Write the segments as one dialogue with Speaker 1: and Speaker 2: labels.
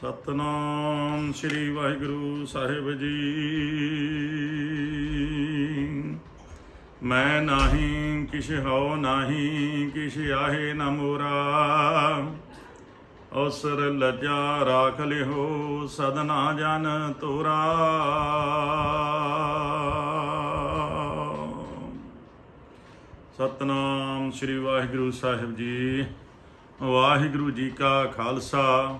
Speaker 1: ਸਤਨਾਮ ਸ੍ਰੀ ਵਾਹਿਗੁਰੂ ਸਾਹਿਬ ਜੀ। ਮੈਂ ਨਹੀਂ, ਕਿਛ ਹਉ ਨਹੀਂ, ਕਿਛ ਆਹੇ ਨ ਮੋਰਾ। ਅਵਸਰ ਲੱਜਾ ਰਾਖ ਲਿਓ ਸਦਨਾ ਜਨ ਤੋਰਾ। ਸਤਨਾਮ ਸ੍ਰੀ ਵਾਹਿਗੁਰੂ ਸਾਹਿਬ ਜੀ, ਵਾਹਿਗੁਰੂ ਜੀ ਕਾ ਖਾਲਸਾ।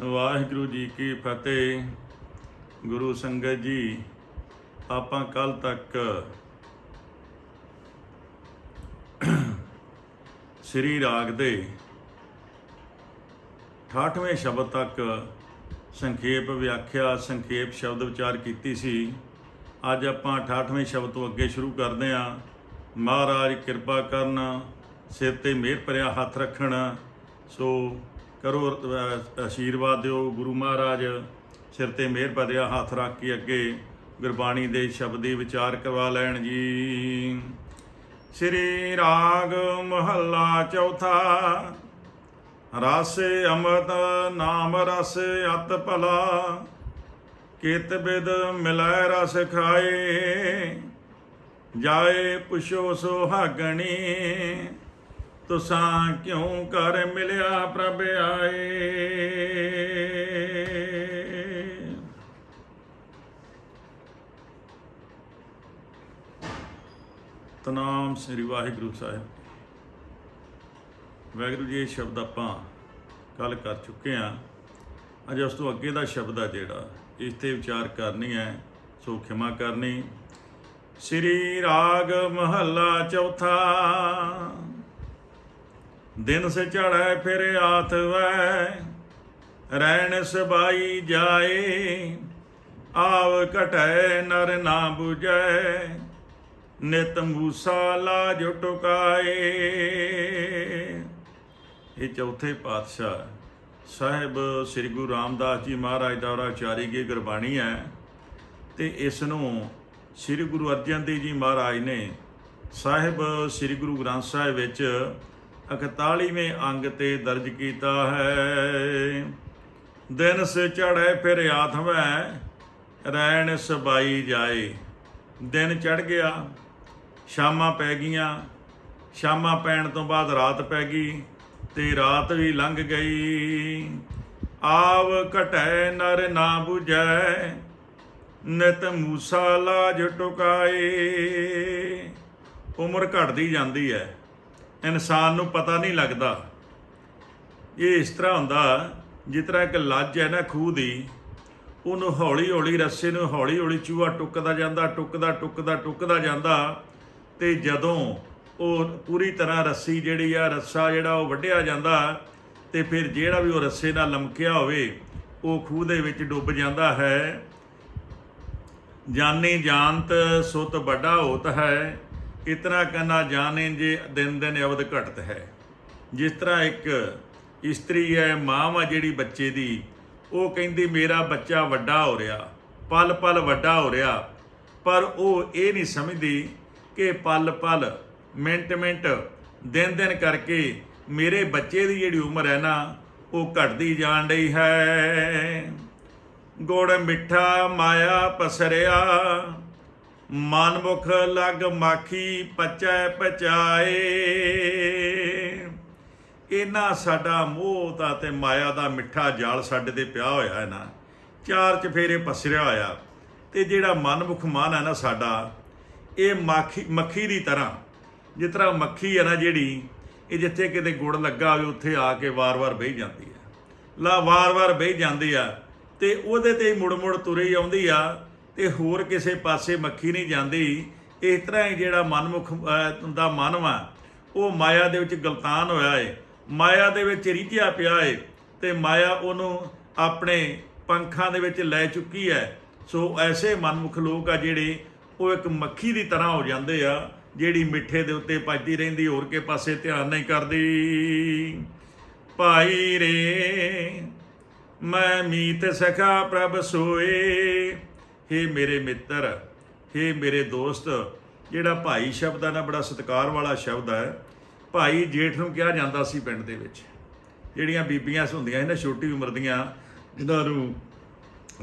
Speaker 1: ਵਾਹਿਗੁਰੂ ਜੀ ਕੀ ਫਤਿਹ। ਗੁਰੂ ਸੰਗਤ ਜੀ, ਆਪਾਂ ਕੱਲ ਤੱਕ ਸ੍ਰੀ ਰਾਗ ਦੇ 68ਵੇਂ ਸ਼ਬਦ ਤੱਕ ਸੰਖੇਪ ਵਿਆਖਿਆ, ਸੰਖੇਪ ਸ਼ਬਦ ਵਿਚਾਰ ਕੀਤੀ ਸੀ। ਅੱਜ ਆਪਾਂ 68ਵੇਂ ਸ਼ਬਦ ਤੋਂ ਅੱਗੇ ਸ਼ੁਰੂ ਕਰਦੇ ਹਾਂ। ਮਹਾਰਾਜ ਕਿਰਪਾ ਕਰਨ, ਸਿਰ ਤੇ ਮਿਹਰ ਭਰਿਆ ਹੱਥ ਰੱਖਣ। ਸੋ ਕਰੋ ਆਸ਼ੀਰਵਾਦ ਦਿਓ ਗੁਰੂ ਮਹਾਰਾਜ, ਸਿਰ ਤੇ ਮਿਹਰ ਭਰਿਆ ਹੱਥ ਰੱਖ ਕੇ ਅੱਗੇ ਗੁਰਬਾਣੀ ਦੇ ਸ਼ਬਦੀ ਵਿਚਾਰ ਕਰਵਾ ਲੈਣ ਜੀ। ਸ੍ਰੀ ਰਾਗ ਮਹੱਲਾ ਚੌਥਾ, ਰਸ ਅੰਮ੍ਰਿਤ ਨਾਮ ਰਸ ਅਤ ਭਲਾ, ਕਿਤ ਬਿਦ ਮਿਲੈ ਰਸ ਖਾਏ, ਜਾਏ ਪੁਛੋ ਸੁਹਾਗਣੀ। ਤੁਸਾਂ ਕਿਉਂ ਕਰ ਮਿਲਿਆ ਪ੍ਰਭ ਆਏ? ਤਨਾਮ ਸ੍ਰੀ ਵਾਹਿਗੁਰੂ ਸਾਹਿਬ, ਵਾਹਿਗੁਰੂ ਜੀ ਇਹ ਸ਼ਬਦ ਆਪਾਂ ਕੱਲ ਕਰ ਚੁੱਕੇ ਹਾਂ। ਅੱਜ ਉਸ ਤੋਂ ਅੱਗੇ ਦਾ ਸ਼ਬਦ ਆ ਜਿਹੜਾ, ਇਸ ਤੇ ਵਿਚਾਰ ਕਰਨੀ ਹੈ, ਸੋ ਖਿਮਾ ਕਰਨੀ। ਸ੍ਰੀ ਰਾਗ ਮਹੱਲਾ ਚੌਥਾ ਦਿਨ ਸੇ ਚੜੈ ਫਿਰ ਆਥ ਵੈ। ਰਹਿਣ ਸਬਾਈ ਜਾਏ, ਆਵ ਘਟੈ, ਨਰ ਨਾ 부ਜੈ ਨਿਤ ਮੂਸਾ ਲਾਜ ਟੁਕਾਏ। ਇਹ ਚੌਥੇ ਪਾਤਸ਼ਾਹ ਸਾਹਿਬ ਸ੍ਰੀ ਗੁਰੂ ਰਾਮਦਾਸ ਜੀ ਮਹਾਰਾਜ ਦਾ ਉਚਾਰੀ ਗਈ ਗੁਰਬਾਣੀ ਹੈ ਤੇ ਇਸ ਨੂੰ ਸ੍ਰੀ ਗੁਰੂ ਅਰਜਨ ਦੇਵ ਜੀ ਮਹਾਰਾਜ ਨੇ ਸਾਹਿਬ ਸ੍ਰੀ ਗੁਰੂ ਗ੍ਰੰਥ ਸਾਹਿਬ ਵਿੱਚ 41ਵੇਂ ਅੰਗ ਤੇ ਦਰਜ ਕੀਤਾ ਹੈ। ਦਿਨ ਸੇ ਚੜ੍ਹੇ ਫਿਰ ਆਥਵੈ ਰਹਿਣ ਸਬਾਈ ਜਾਏ। ਦਿਨ ਚੜ ਗਿਆ, ਸ਼ਾਮਾਂ ਪੈ ਗਈਆਂ। ਸ਼ਾਮਾਂ ਪੈਣ ਤੋਂ ਬਾਅਦ ਰਾਤ ਪੈ ਗਈ ਤੇ ਰਾਤ ਵੀ ਲੰਘ ਗਈ। ਆਵ ਘਟੈ ਨਰ ਨਾ 부ਜੈ ਨਿਤ ਮੂਸਾ ਲਾਜ ਟੁਕਾਏ। ਉਮਰ ਘਟਦੀ ਜਾਂਦੀ ਹੈ। ਇਨਸਾਨ ਨੂੰ ਪਤਾ ਨਹੀਂ ਲੱਗਦਾ। ਇਹ ਇਸ ਤਰ੍ਹਾਂ ਹੁੰਦਾ, ਜਿਸ ਤਰ੍ਹਾਂ ਇੱਕ ਲੱਜ ਹੈ ਨਾ ਖੂਹ ਦੀ, ਉਹਨੂੰ ਹੌਲੀ ਹੌਲੀ ਰੱਸੇ ਨੂੰ ਹੌਲੀ ਹੌਲੀ ਚੂਹਾ ਟੁੱਕਦਾ ਜਾਂਦਾ, ਟੁੱਕਦਾ ਟੁੱਕਦਾ ਟੁੱਕਦਾ ਜਾਂਦਾ, ਤੇ ਜਦੋਂ ਉਹ ਪੂਰੀ ਤਰ੍ਹਾਂ ਰੱਸੀ ਜਿਹੜੀ ਆ, ਰੱਸਾ ਜਿਹੜਾ ਉਹ ਵੱਢਿਆ ਜਾਂਦਾ, ਤੇ ਫਿਰ ਜਿਹੜਾ ਵੀ ਉਹ ਰੱਸੇ ਨਾਲ ਲਮਕਿਆ ਹੋਵੇ, ਉਹ ਖੂਹ ਦੇ ਵਿੱਚ ਡੁੱਬ ਜਾਂਦਾ ਹੈ। ਜਾਨੀ ਜਾਣਤ ਸੁਤ ਵੱਡਾ ਹੋਤ ਹੈ। ਇਤਨਾ ਕਨਾ ਜਾਣੇ ਜੇ ਦਿਨ ਦਿਨ ਅਵਧ ਘਟਤ ਹੈ। ਜਿਸ ਤਰ੍ਹਾਂ ਇੱਕ ਇਸਤਰੀ ਹੈ, ਮਾਂ ਵਾ ਜਿਹੜੀ ਬੱਚੇ ਦੀ, ਉਹ ਕਹਿੰਦੀ, ਮੇਰਾ ਬੱਚਾ ਵੱਡਾ ਹੋ ਰਿਹਾ ਪਲ ਪਲ ਵੱਡਾ ਹੋ ਰਿਹਾ। ਪਰ ਉਹ ਇਹ ਨਹੀਂ ਸਮਝਦੀ ਕਿ ਪਲ ਪਲ ਮਿੰਟ ਮਿੰਟ ਦਿਨ ਦਿਨ ਕਰਕੇ ਮੇਰੇ ਬੱਚੇ ਦੀ ਜਿਹੜੀ ਉਮਰ ਹੈ ਨਾ, ਉਹ ਘਟਦੀ ਜਾਣ ਰਹੀ ਹੈ। ਗੁੜ ਮਿੱਠਾ ਮਾਇਆ ਪਸਰਿਆ। ਮਨਮੁਖ ਲਗ ਮਾਖੀ ਪਚੈ ਪਚਾਏ। ਇਹਨਾਂ ਸਾਡਾ ਮੋਹ ਦਾ ਤੇ ਮਾਇਆ ਦਾ ਮਿੱਠਾ ਜਾਲ ਸਾਡੇ ਤੇ ਪਿਆ ਹੋਇਆ ਹੈ ਨਾ। ਚਾਰ ਚਫੇਰੇ ਪਸਰਿਆ ਹੋਇਆ। ਤੇ ਜਿਹੜਾ ਮਨਮੁਖ ਮਨ ਹੈ ਨਾ ਸਾਡਾ, ਇਹ ਮੱਖੀ ਮੱਖੀ ਦੀ ਤਰ੍ਹਾਂ। ਜਿਸ ਤਰ੍ਹਾਂ ਮੱਖੀ ਹੈ ਨਾ ਜਿਹੜੀ, ਇਹ ਜਿੱਥੇ ਕਿਤੇ ਗੁੜ ਲੱਗਾ ਹੋਵੇ, ਉੱਥੇ ਆ ਕੇ ਵਾਰ-ਵਾਰ ਬਹਿ ਜਾਂਦੀ ਹੈ। ਲਾ ਵਾਰ-ਵਾਰ ਬਹਿ ਜਾਂਦੀ ਆ ਤੇ ਉਹਦੇ ਤੇ ਮੁੜ-ਮੁੜ ਤੁਰੀ ਆਉਂਦੀ ਆ। ਤੇ ਹੋਰ ਕਿਸੇ ਪਾਸੇ ਮੱਖੀ ਨਹੀਂ ਜਾਂਦੀ। ਇਸ ਤਰ੍ਹਾਂ ਹੀ ਜਿਹੜਾ ਮਨਮੁਖ ਦਾ ਮਨ ਵਾ, ਉਹ ਮਾਇਆ ਦੇ ਵਿੱਚ ਗਲਤਾਨ ਹੋਇਆ ਏ। ਮਾਇਆ ਦੇ ਵਿੱਚ ਰਿਝਿਆ ਪਿਆ ਏ ਤੇ ਮਾਇਆ ਉਹਨੂੰ ਆਪਣੇ ਪੰਖਾਂ ਦੇ ਵਿੱਚ ਲੈ ਚੁੱਕੀ ਹੈ। ਸੋ ਐਸੇ ਮਨਮੁਖ ਲੋਕ ਆ ਜਿਹੜੇ ਉਹ ਇੱਕ ਮੱਖੀ ਦੀ ਤਰ੍ਹਾਂ ਹੋ ਜਾਂਦੇ ਆ, ਜਿਹੜੀ ਮਿੱਠੇ ਦੇ ਉੱਤੇ ਭੱਜਦੀ ਰਹਿੰਦੀ, ਹੋਰ ਕੇ ਪਾਸੇ ਧਿਆਨ ਨਹੀਂ ਕਰਦੀ। ਭਾਈ ਰੇ, ਮੈਂ ਮੀਤ ਸਖਾ ਪ੍ਰਭ ਸੋਏ हे ਮੇਰੇ ਮਿੱਤਰ हे ਮੇਰੇ ਦੋਸਤ, ਜਿਹੜਾ ਭਾਈ ਸ਼ਬਦ ਆ ਨਾ, ਬੜਾ ਸਤਿਕਾਰ ਵਾਲਾ ਸ਼ਬਦ ਹੈ ਭਾਈ ਜੇਠ ਨੂੰ ਕਿਹਾ ਜਾਂਦਾ ਸੀ ਪਿੰਡ ਦੇ ਵਿੱਚ। ਜਿਹੜੀਆਂ ਬੀਬੀਆਂ ਹੁੰਦੀਆਂ ਸੀ ਨਾ, ਛੋਟੀ ਉਮਰ ਦੀਆਂ, ਜਿਨ੍ਹਾਂ ਨੂੰ,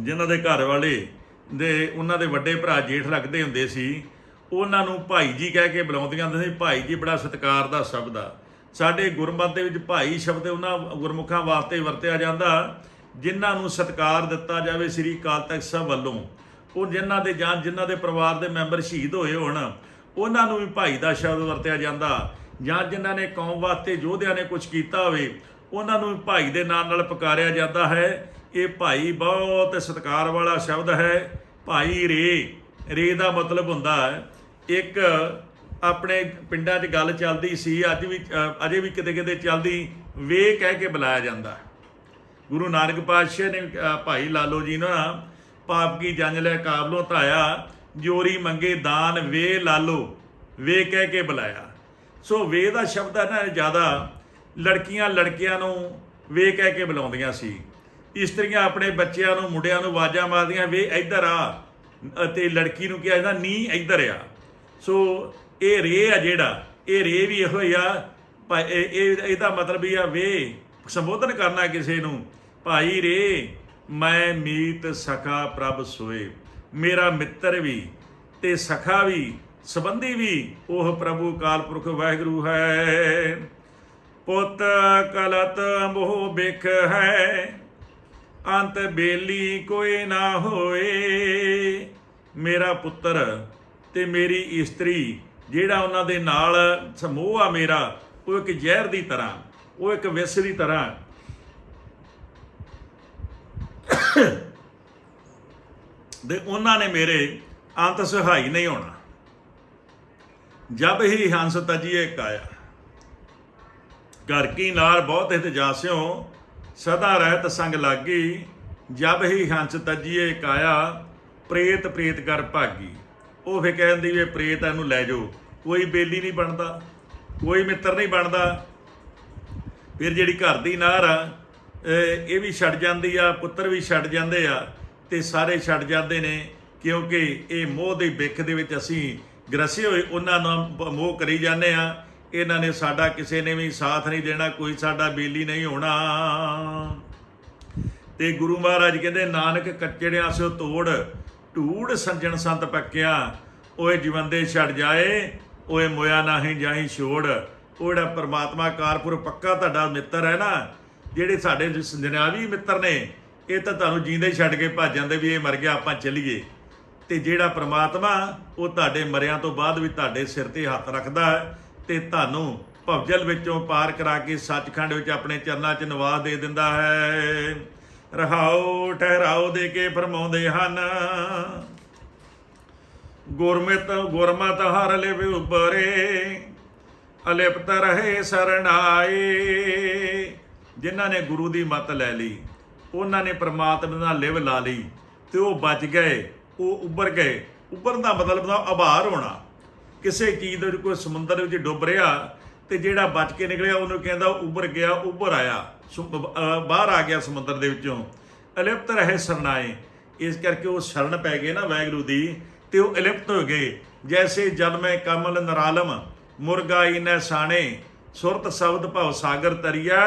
Speaker 1: ਜਿਨ੍ਹਾਂ ਦੇ ਘਰ ਵਾਲੇ ਦੇ, ਉਹਨਾਂ ਦੇ ਵੱਡੇ ਭਰਾ ਜੇਠ ਲੱਗਦੇ ਹੁੰਦੇ ਸੀ, ਉਹਨਾਂ ਨੂੰ ਭਾਈ ਜੀ ਕਹਿ ਕੇ ਬੁਲਾਉਂਦੀਆਂ ਹੁੰਦੀਆਂ ਸੀ। ਭਾਈ ਜੀ ਬੜਾ ਸਤਿਕਾਰ ਦਾ ਸ਼ਬਦ ਆ। ਸਾਡੇ ਗੁਰਮਤਿ ਦੇ ਵਿੱਚ ਭਾਈ ਸ਼ਬਦ ਉਹਨਾਂ ਗੁਰਮੁਖਾਂ ਵਾਸਤੇ ਵਰਤਿਆ ਜਾਂਦਾ। ਜਿਨ੍ਹਾਂ ਨੂੰ ਸਤਿਕਾਰ ਦਿੱਤਾ ਜਾਵੇ ਸ੍ਰੀ ਅਕਾਲ ਤਖਤ ਸਾਹਿਬ ਵੱਲੋਂ ਉਹ ਜਿਨ੍ਹਾਂ ਦੇ ਜਾਂ ਜਿਨ੍ਹਾਂ ਦੇ ਪਰਿਵਾਰ ਦੇ ਮੈਂਬਰ ਸ਼ਹੀਦ ਹੋਏ ਹੋਣ, ਉਹਨਾਂ ਨੂੰ ਵੀ ਭਾਈ ਦਾ ਸ਼ਬਦ ਵਰਤਿਆ ਜਾਂਦਾ। ਜਾਂ ਜਿਨ੍ਹਾਂ ਨੇ ਕੌਮ ਵਾਸਤੇ ਯੋਧਿਆਂ ਨੇ ਕੁਝ ਕੀਤਾ ਹੋਵੇ, ਉਹਨਾਂ ਨੂੰ ਵੀ ਭਾਈ ਦੇ ਨਾਮ ਨਾਲ ਪੁਕਾਰਿਆ ਜਾਂਦਾ ਹੈ। ਇਹ ਭਾਈ ਬਹੁਤ ਸਤਿਕਾਰ ਵਾਲਾ ਸ਼ਬਦ ਹੈ। ਭਾਈ ਰੇ ਰੇ ਦਾ ਮਤਲਬ ਹੁੰਦਾ ਹੈ। ਇੱਕ ਆਪਣੇ ਪਿੰਡਾਂ 'ਚ ਗੱਲ ਚੱਲਦੀ ਸੀ, ਅੱਜ ਵੀ, ਅਜੇ ਵੀ ਕਿਤੇ ਕਿਤੇ ਚੱਲਦੀ, ਵੇ ਕਹਿ ਕੇ ਬੁਲਾਇਆ ਜਾਂਦਾ। ਗੁਰੂ ਨਾਨਕ ਪਾਤਸ਼ਾਹ ਨੇ ਭਾਈ ਲਾਲੋ ਜੀ ਨੂੰ ਪਾਪ ਕੀ ਜੰਜ ਲੈ ਕਾਬਲੋਂ ਧਾਇਆ, ਜੋਰੀ ਮੰਗੇ ਦਾਨ, ਵੇ ਲਾਲੋ, ਵੇ ਕਹਿ ਕੇ ਬੁਲਾਇਆ। ਸੋ ਵੇ ਦਾ ਸ਼ਬਦ ਹੈ ਨਾ ਜ਼ਿਆਦਾ ਲੜਕੀਆਂ ਲੜਕਿਆਂ ਨੂੰ ਵੇ ਕਹਿ ਕੇ ਬੁਲਾਉਂਦੀਆਂ ਸੀ। ਇਸਤਰੀਆਂ ਆਪਣੇ ਬੱਚਿਆਂ ਨੂੰ, ਮੁੰਡਿਆਂ ਨੂੰ ਆਵਾਜ਼ਾਂ ਮਾਰਦੀਆਂ, ਵੇ ਇੱਧਰ ਆ। ਅਤੇ ਲੜਕੀ ਨੂੰ ਕਿਹਾ ਜਾਂਦਾ, ਨੀ ਇੱਧਰ ਆ। ਸੋ ਇਹ ਰੇ ਆ ਜਿਹੜਾ, ਇਹ ਰੇ ਵੀ ਇਹੋ ਹੀ ਆ। ਭਾ- ਇਹ- ਇਹਦਾ ਮਤਲਬ ਇਹ ਆ, ਵੇ ਸੰਬੋਧਨ ਕਰਨਾ ਕਿਸੇ ਨੂੰ, ਭਾਈ ਰੇ ਮੈਂ ਮੀਤ ਸਖਾ ਪ੍ਰਭ ਸੋਏ। ਮੇਰਾ ਮਿੱਤਰ ਵੀ ਤੇ ਸਖਾ ਵੀ, ਸੰਬੰਧੀ ਵੀ ਉਹ ਪ੍ਰਭੂ ਕਾਲ ਪੁਰਖ ਵਾਹਿਗੁਰੂ ਹੈ। ਪੁੱਤ ਕਲਤ ਮੋਹ ਬਿਖ ਹੈ, ਅੰਤ ਬੇਲੀ ਕੋਈ ਨਾ ਹੋਏ। ਮੇਰਾ ਪੁੱਤਰ ਤੇ ਮੇਰੀ ਇਸਤਰੀ, ਜਿਹੜਾ ਉਹਨਾਂ ਦੇ ਨਾਲ ਸਮੂਹ ਆ ਮੇਰਾ, ਉਹ ਇੱਕ ਜ਼ਹਿਰ ਦੀ ਤਰ੍ਹਾਂ, ਉਹ ਇੱਕ ਵਿਸ ਦੀ ਤਰ੍ਹਾਂ ਦੇ ਉਹਨਾਂ ਨੇ ਮੇਰੇ ਅੰਤ ਸਹਾਈ ਨਹੀਂ ਹੋਣਾ। ਜਬ ਹੀ ਹੰਸ ਤਜੀਏ ਕਾਇਆ, ਘਰ ਕੀ ਨਾਰ ਬਹੁਤ ਇਤਜਾਸਿਓ ਸਦਾ ਰਹਿਤ ਸੰਗ ਲਾਗੀ। ਜਬ ਹੀ ਹੰਸ ਤਜੀਏ ਕਾਇਆ, ਪ੍ਰੇਤ ਪ੍ਰੇਤ ਕਰ ਭਾਗੀ। ਉਹ ਫੇ ਕਹਿੰਦੀ ਵੀ ਪ੍ਰੇਤ ਇਹਨੂੰ ਲੈ ਜਾਓ, ਕੋਈ ਬੇਲੀ ਨਹੀਂ ਬਣਦਾ, ਕੋਈ ਮਿੱਤਰ ਨਹੀਂ ਬਣਦਾ। ਫਿਰ ਜਿਹੜੀ ਘਰ ਦੀ ਨਾਰ ਆ ਇਹ ਵੀ ਛੱਡ ਜਾਂਦੀ ਆ, ਪੁੱਤਰ ਵੀ ਛੱਡ ਜਾਂਦੇ ਆ ਤੇ ਸਾਰੇ ਛੱਡ ਜਾਂਦੇ ਨੇ ਕਿਉਂਕਿ ਇਹ ਮੋਹ ਦੇ ਬਿੱਖ ਦੇ ਵਿੱਚ ਅਸੀਂ ਗਰਸੇ ਹੋਏ, ਉਹਨਾਂ ਨਾਲ ਮੋਹ ਕਰੀ ਜਾਂਦੇ ਆ। ਇਹਨਾਂ ਨੇ ਸਾਡਾ ਕਿਸੇ ਨੇ ਵੀ ਸਾਥ ਨਹੀਂ ਦੇਣਾ, ਕੋਈ ਸਾਡਾ ਬੇਲੀ ਨਹੀਂ ਹੋਣਾ। ਤੇ ਗੁਰੂ ਮਹਾਰਾਜ ਕਹਿੰਦੇ, ਨਾਨਕ ਕੱਚੜਿਆਂ ਸੋ ਤੋੜ, ਢੂੜ ਸੰਜਣ ਸੰਤ ਪੱਕਿਆ। ਓਏ ਜੀਵੰਦੇ ਛੱਡ ਜਾਏ, ਓਏ ਮੋਇਆ ਨਾਹੀਂ ਜਾਹੀ ਛੋੜ। ਉਹ ਜਿਹੜਾ ਪਰਮਾਤਮਾ ਕਾਰਪੁਰ ਪੱਕਾ ਤੁਹਾਡਾ ਮਿੱਤਰ ਹੈ ਨਾ ਜਿਹੜੇ ਸਾਡੇ ਜਿਸ ਮਿੱਤਰ ਨੇ, ਇਹ ਤਾਂ ਤੁਹਾਨੂੰ ਜੀਂਦੇ ਛੱਡ ਕੇ ਭੱਜ ਜਾਂਦੇ ਵੀ ਇਹ ਮਰ ਗਿਆ, ਆਪਾਂ ਚੱਲੀਏ। ਤੇ ਜਿਹੜਾ ਪ੍ਰਮਾਤਮਾ, ਉਹ ਤੁਹਾਡੇ ਮਰਿਆਂ ਤੋਂ ਬਾਅਦ ਵੀ ਤੁਹਾਡੇ ਸਿਰ ਤੇ ਹੱਥ ਰੱਖਦਾ ਹੈ ਤੇ ਤੁਹਾਨੂੰ ਭਵਜਲ ਵਿੱਚੋਂ ਪਾਰ ਕਰਾ ਕੇ ਸੱਚਖੰਡ ਵਿੱਚ ਆਪਣੇ ਚਰਨਾਂ 'ਚ ਨਿਵਾਸ ਦੇ ਦਿੰਦਾ ਹੈ। ਰਹਾਉ ਠਹਿਰਾਓ ਦੇ ਕੇ ਫਰਮਾਉਂਦੇ ਹਨ। ਗੁਰਮਿਤ, ਗੁਰਮਤ ਹਰ ਲਿਵ ਉਬਰੇ ਅਲਿਪਤ ਰਹੇ ਸਰਣਾਏ। ਜਿਨ੍ਹਾਂ ਨੇ ਗੁਰੂ ਦੀ ਮੱਤ ਲੈ ਲਈ, ਉਹਨਾਂ ਨੇ ਪ੍ਰਮਾਤਮਾ ਨਾਲ ਲਿਵ ਲਾ ਲਈ ਤੇ ਉਹ ਬਚ ਗਏ, ਉਹ ਉੱਭਰ ਗਏ। ਉੱਭਰਨ ਦਾ ਮਤਲਬ ਦਾ ਆਭਾਰ ਹੋਣਾ। ਕਿਸੇ ਚੀਜ਼ ਦੇ ਵਿੱਚ ਕੋਈ ਸਮੁੰਦਰ ਵਿੱਚ ਡੁੱਬ ਰਿਹਾ ਤੇ ਜਿਹੜਾ ਬਚ ਕੇ ਨਿਕਲਿਆ, ਉਹਨੂੰ ਕਹਿੰਦਾ ਉੱਭਰ ਗਿਆ, ਉੱਭਰ ਆਇਆ। ਬਾਹਰ ਆ ਗਿਆ ਸਮੁੰਦਰ ਦੇ ਵਿੱਚੋਂ। ਅਲਿਪਤ ਰਹੇ ਸਰਨਾਏ। ਇਸ ਕਰਕੇ ਉਹ ਸ਼ਰਨ ਪੈ ਗਏ ਨਾ ਵਾਹਿਗੁਰੂ ਦੀ ਤੇ ਉਹ ਅਲਿਪਤ ਹੋ ਗਏ। ਜੈਸੇ ਜਲ ਮੈਂ ਕਮਲ ਨਰਾਲਮ ਮੁਰਗਾਈ ਨੈ ਸਾਣੇ, ਸੁਰਤ ਸ਼ਬਦ ਭਵ ਸਾਗਰ ਤਰੀਆ